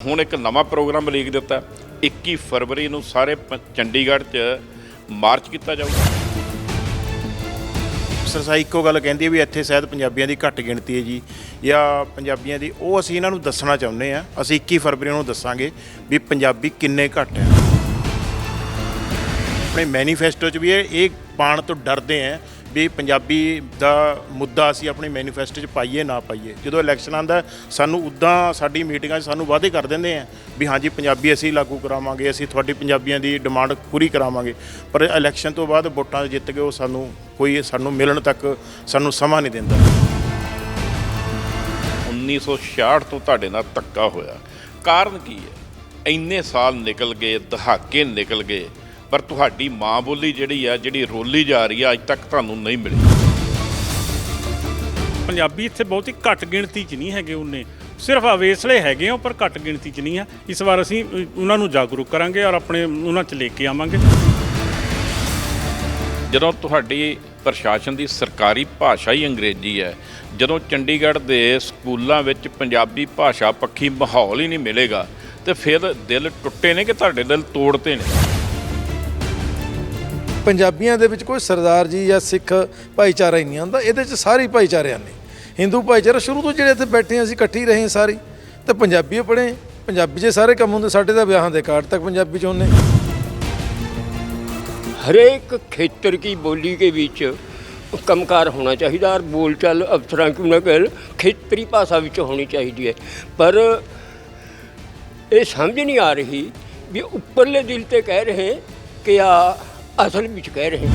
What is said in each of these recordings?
ਹੁਣ ਇੱਕ ਨਵਾਂ ਪ੍ਰੋਗਰਾਮ ਲੀਕ ਦਿੱਤਾ 21 ਫਰਵਰੀ ਨੂੰ ਸਾਰੇ ਪ- ਚੰਡੀਗੜ੍ਹ 'ਚ ਮਾਰਚ ਕੀਤਾ ਜਾਊਗਾ ਸਰਸਾਈ ਇੱਕੋ ਗੱਲ ਕਹਿੰਦੀ ਹੈ ਵੀ ਇੱਥੇ ਸ਼ਾਇਦ ਪੰਜਾਬੀਆਂ ਦੀ ਘੱਟ ਗਿਣਤੀ ਹੈ ਜੀ। ਜਾਂ ਪੰਜਾਬੀਆਂ ਦੀ, ਉਹ ਅਸੀਂ ਇਹਨਾਂ ਨੂੰ ਦੱਸਣਾ ਚਾਹੁੰਦੇ ਆ ਅਸੀਂ 21 ਫਰਵਰੀ ਨੂੰ ਦੱਸਾਂਗੇ ਵੀ ਪੰਜਾਬੀ ਕਿੰਨੇ ਘੱਟ ਹੈ। ਆਪਣੇ ਮੈਨੀਫੈਸਟੋ 'ਚ ਵੀ ਇਹ ਇਹ ਪਾਣ ਤੋਂ ਡਰਦੇ ਆ ਵੀ ਪੰਜਾਬੀ ਦਾ ਮੁੱਦਾ ਅਸੀਂ ਆਪਣੇ ਮੈਨੀਫੈਸਟੋ 'ਚ ਪਾਈਏ, ਨਾ ਪਾਈਏ। ਜਦੋਂ ਇਲੈਕਸ਼ਨ ਆਂਦਾ ਸਾਨੂੰ ਉਦਾਂ ਸਾਡੀ ਮੀਟਿੰਗਾਂ 'ਚ ਸਾਨੂੰ ਵਾਅਦੇ ਕਰ ਦਿੰਦੇ ਆ ਵੀ ਹਾਂਜੀ, ਪੰਜਾਬੀ ਅਸੀਂ ਲਾਗੂ ਕਰਾਵਾਂਗੇ, ਅਸੀਂ ਤੁਹਾਡੀ ਪੰਜਾਬੀਆਂ ਦੀ ਡਿਮਾਂਡ ਪੂਰੀ ਕਰਾਵਾਂਗੇ। ਪਰ ਇਲੈਕਸ਼ਨ ਤੋਂ ਬਾਅਦ ਵੋਟਾਂ ਜਿੱਤ ਕੇ ਉਹ ਸਾਨੂੰ ਕੋਈ ਸਾਨੂੰ ਮਿਲਣ ਤੱਕ ਸਾਨੂੰ ਸਮਾਂ ਨਹੀਂ ਦਿੰਦਾ। 1966 ਤੋਂ ਤੁਹਾਡੇ ਨਾਲ ਧੱਕਾ ਹੋਇਆ। ਕਾਰਨ ਕੀ ਹੈ? ਇੰਨੇ ਸਾਲ ਨਿਕਲ ਗਏ, ਦਹਾਕੇ ਨਿਕਲ ਗਏ। ਪਰ ਤੁਹਾਡੀ ਮਾਂ ਬੋਲੀ ਜਿਹੜੀ ਆ ਜਿਹੜੀ ਰੋਲੀ ਜਾ ਰਹੀ ਆ ਅੱਜ ਤੱਕ ਤੁਹਾਨੂੰ ਨਹੀਂ ਮਿਲੀ। ਪੰਜਾਬੀ ਇੱਥੇ ਬਹੁਤੀ ਘੱਟ ਗਿਣਤੀ 'ਚ ਨਹੀਂ ਹੈਗੇ ਉਹਨੇ ਸਿਰਫ ਅਵੇਸਲੇ ਹੈਗੇ ਆ ਪਰ ਘੱਟ ਗਿਣਤੀ 'ਚ ਨਹੀਂ ਆ। ਇਸ ਵਾਰ ਅਸੀਂ ਉਹਨਾਂ ਨੂੰ ਜਾਗਰੂਕ ਕਰਾਂਗੇ ਔਰ ਆਪਣੇ ਉਹਨਾਂ 'ਚ ਲੈ ਕੇ ਆਵਾਂਗੇ। ਜਦੋਂ ਤੁਹਾਡੀ ਪ੍ਰਸ਼ਾਸਨ ਦੀ ਸਰਕਾਰੀ ਭਾਸ਼ਾ ਹੀ ਅੰਗਰੇਜ਼ੀ ਹੈ ਜਦੋਂ ਚੰਡੀਗੜ੍ਹ ਦੇ ਸਕੂਲਾਂ ਵਿੱਚ ਪੰਜਾਬੀ ਭਾਸ਼ਾ ਪੱਖੀ ਮਾਹੌਲ ਹੀ ਨਹੀਂ ਮਿਲੇਗਾ ਤੇ ਫਿਰ ਦਿਲ ਟੁੱਟੇ ਨੇ ਕਿ ਤੁਹਾਡੇ ਦਿਲ ਤੋੜਤੇ ਨੇ? ਪੰਜਾਬੀਆਂ ਦੇ ਵਿੱਚ ਕੋਈ ਸਰਦਾਰ ਜੀ ਜਾਂ ਸਿੱਖ ਭਾਈਚਾਰਾ ਹੀ ਨਹੀਂ ਆਉਂਦਾ ਇਹਦੇ 'ਚ ਸਾਰੇ ਭਾਈਚਾਰਿਆਂ ਨੇ। ਹਿੰਦੂ ਭਾਈਚਾਰਾ ਸ਼ੁਰੂ ਤੋਂ ਜਿਹੜੇ ਇੱਥੇ ਬੈਠੇ ਹਾਂ, ਅਸੀਂ ਇਕੱਠੇ ਹੀ ਰਹੇ ਹਾਂ ਸਾਰੀ। ਤੇ ਪੰਜਾਬੀ ਪੜ੍ਹੇ ਪੰਜਾਬੀ 'ਚ ਸਾਰੇ ਕੰਮ ਹੁੰਦੇ ਸਾਡੇ ਤਾਂ ਵਿਆਹਾਂ ਦੇ ਕਾਰਡ ਤੱਕ ਪੰਜਾਬੀ 'ਚ ਹੁੰਦੇ। ਹਰੇਕ ਖੇਤਰ ਕੀ ਬੋਲੀ ਦੇ ਵਿੱਚ ਕੰਮਕਾਰ ਹੋਣਾ ਚਾਹੀਦਾ ਔਰ ਬੋਲਚਾਲ ਅਫਸਰਾਂ ਕਿਉਂ ਨਾ ਕੋਲ ਖੇਤਰੀ ਭਾਸ਼ਾ ਵਿੱਚ ਹੋਣੀ ਚਾਹੀਦੀ ਹੈ। ਪਰ ਇਹ ਸਮਝ ਨਹੀਂ ਆ ਰਹੀ ਵੀ ਉੱਪਰਲੇ ਦਿਲ ਤੇ ਕਹਿ ਰਹੇ ਕਿ ਆ ਅਸਲ ਵਿੱਚ ਕਹਿ ਰਹੇ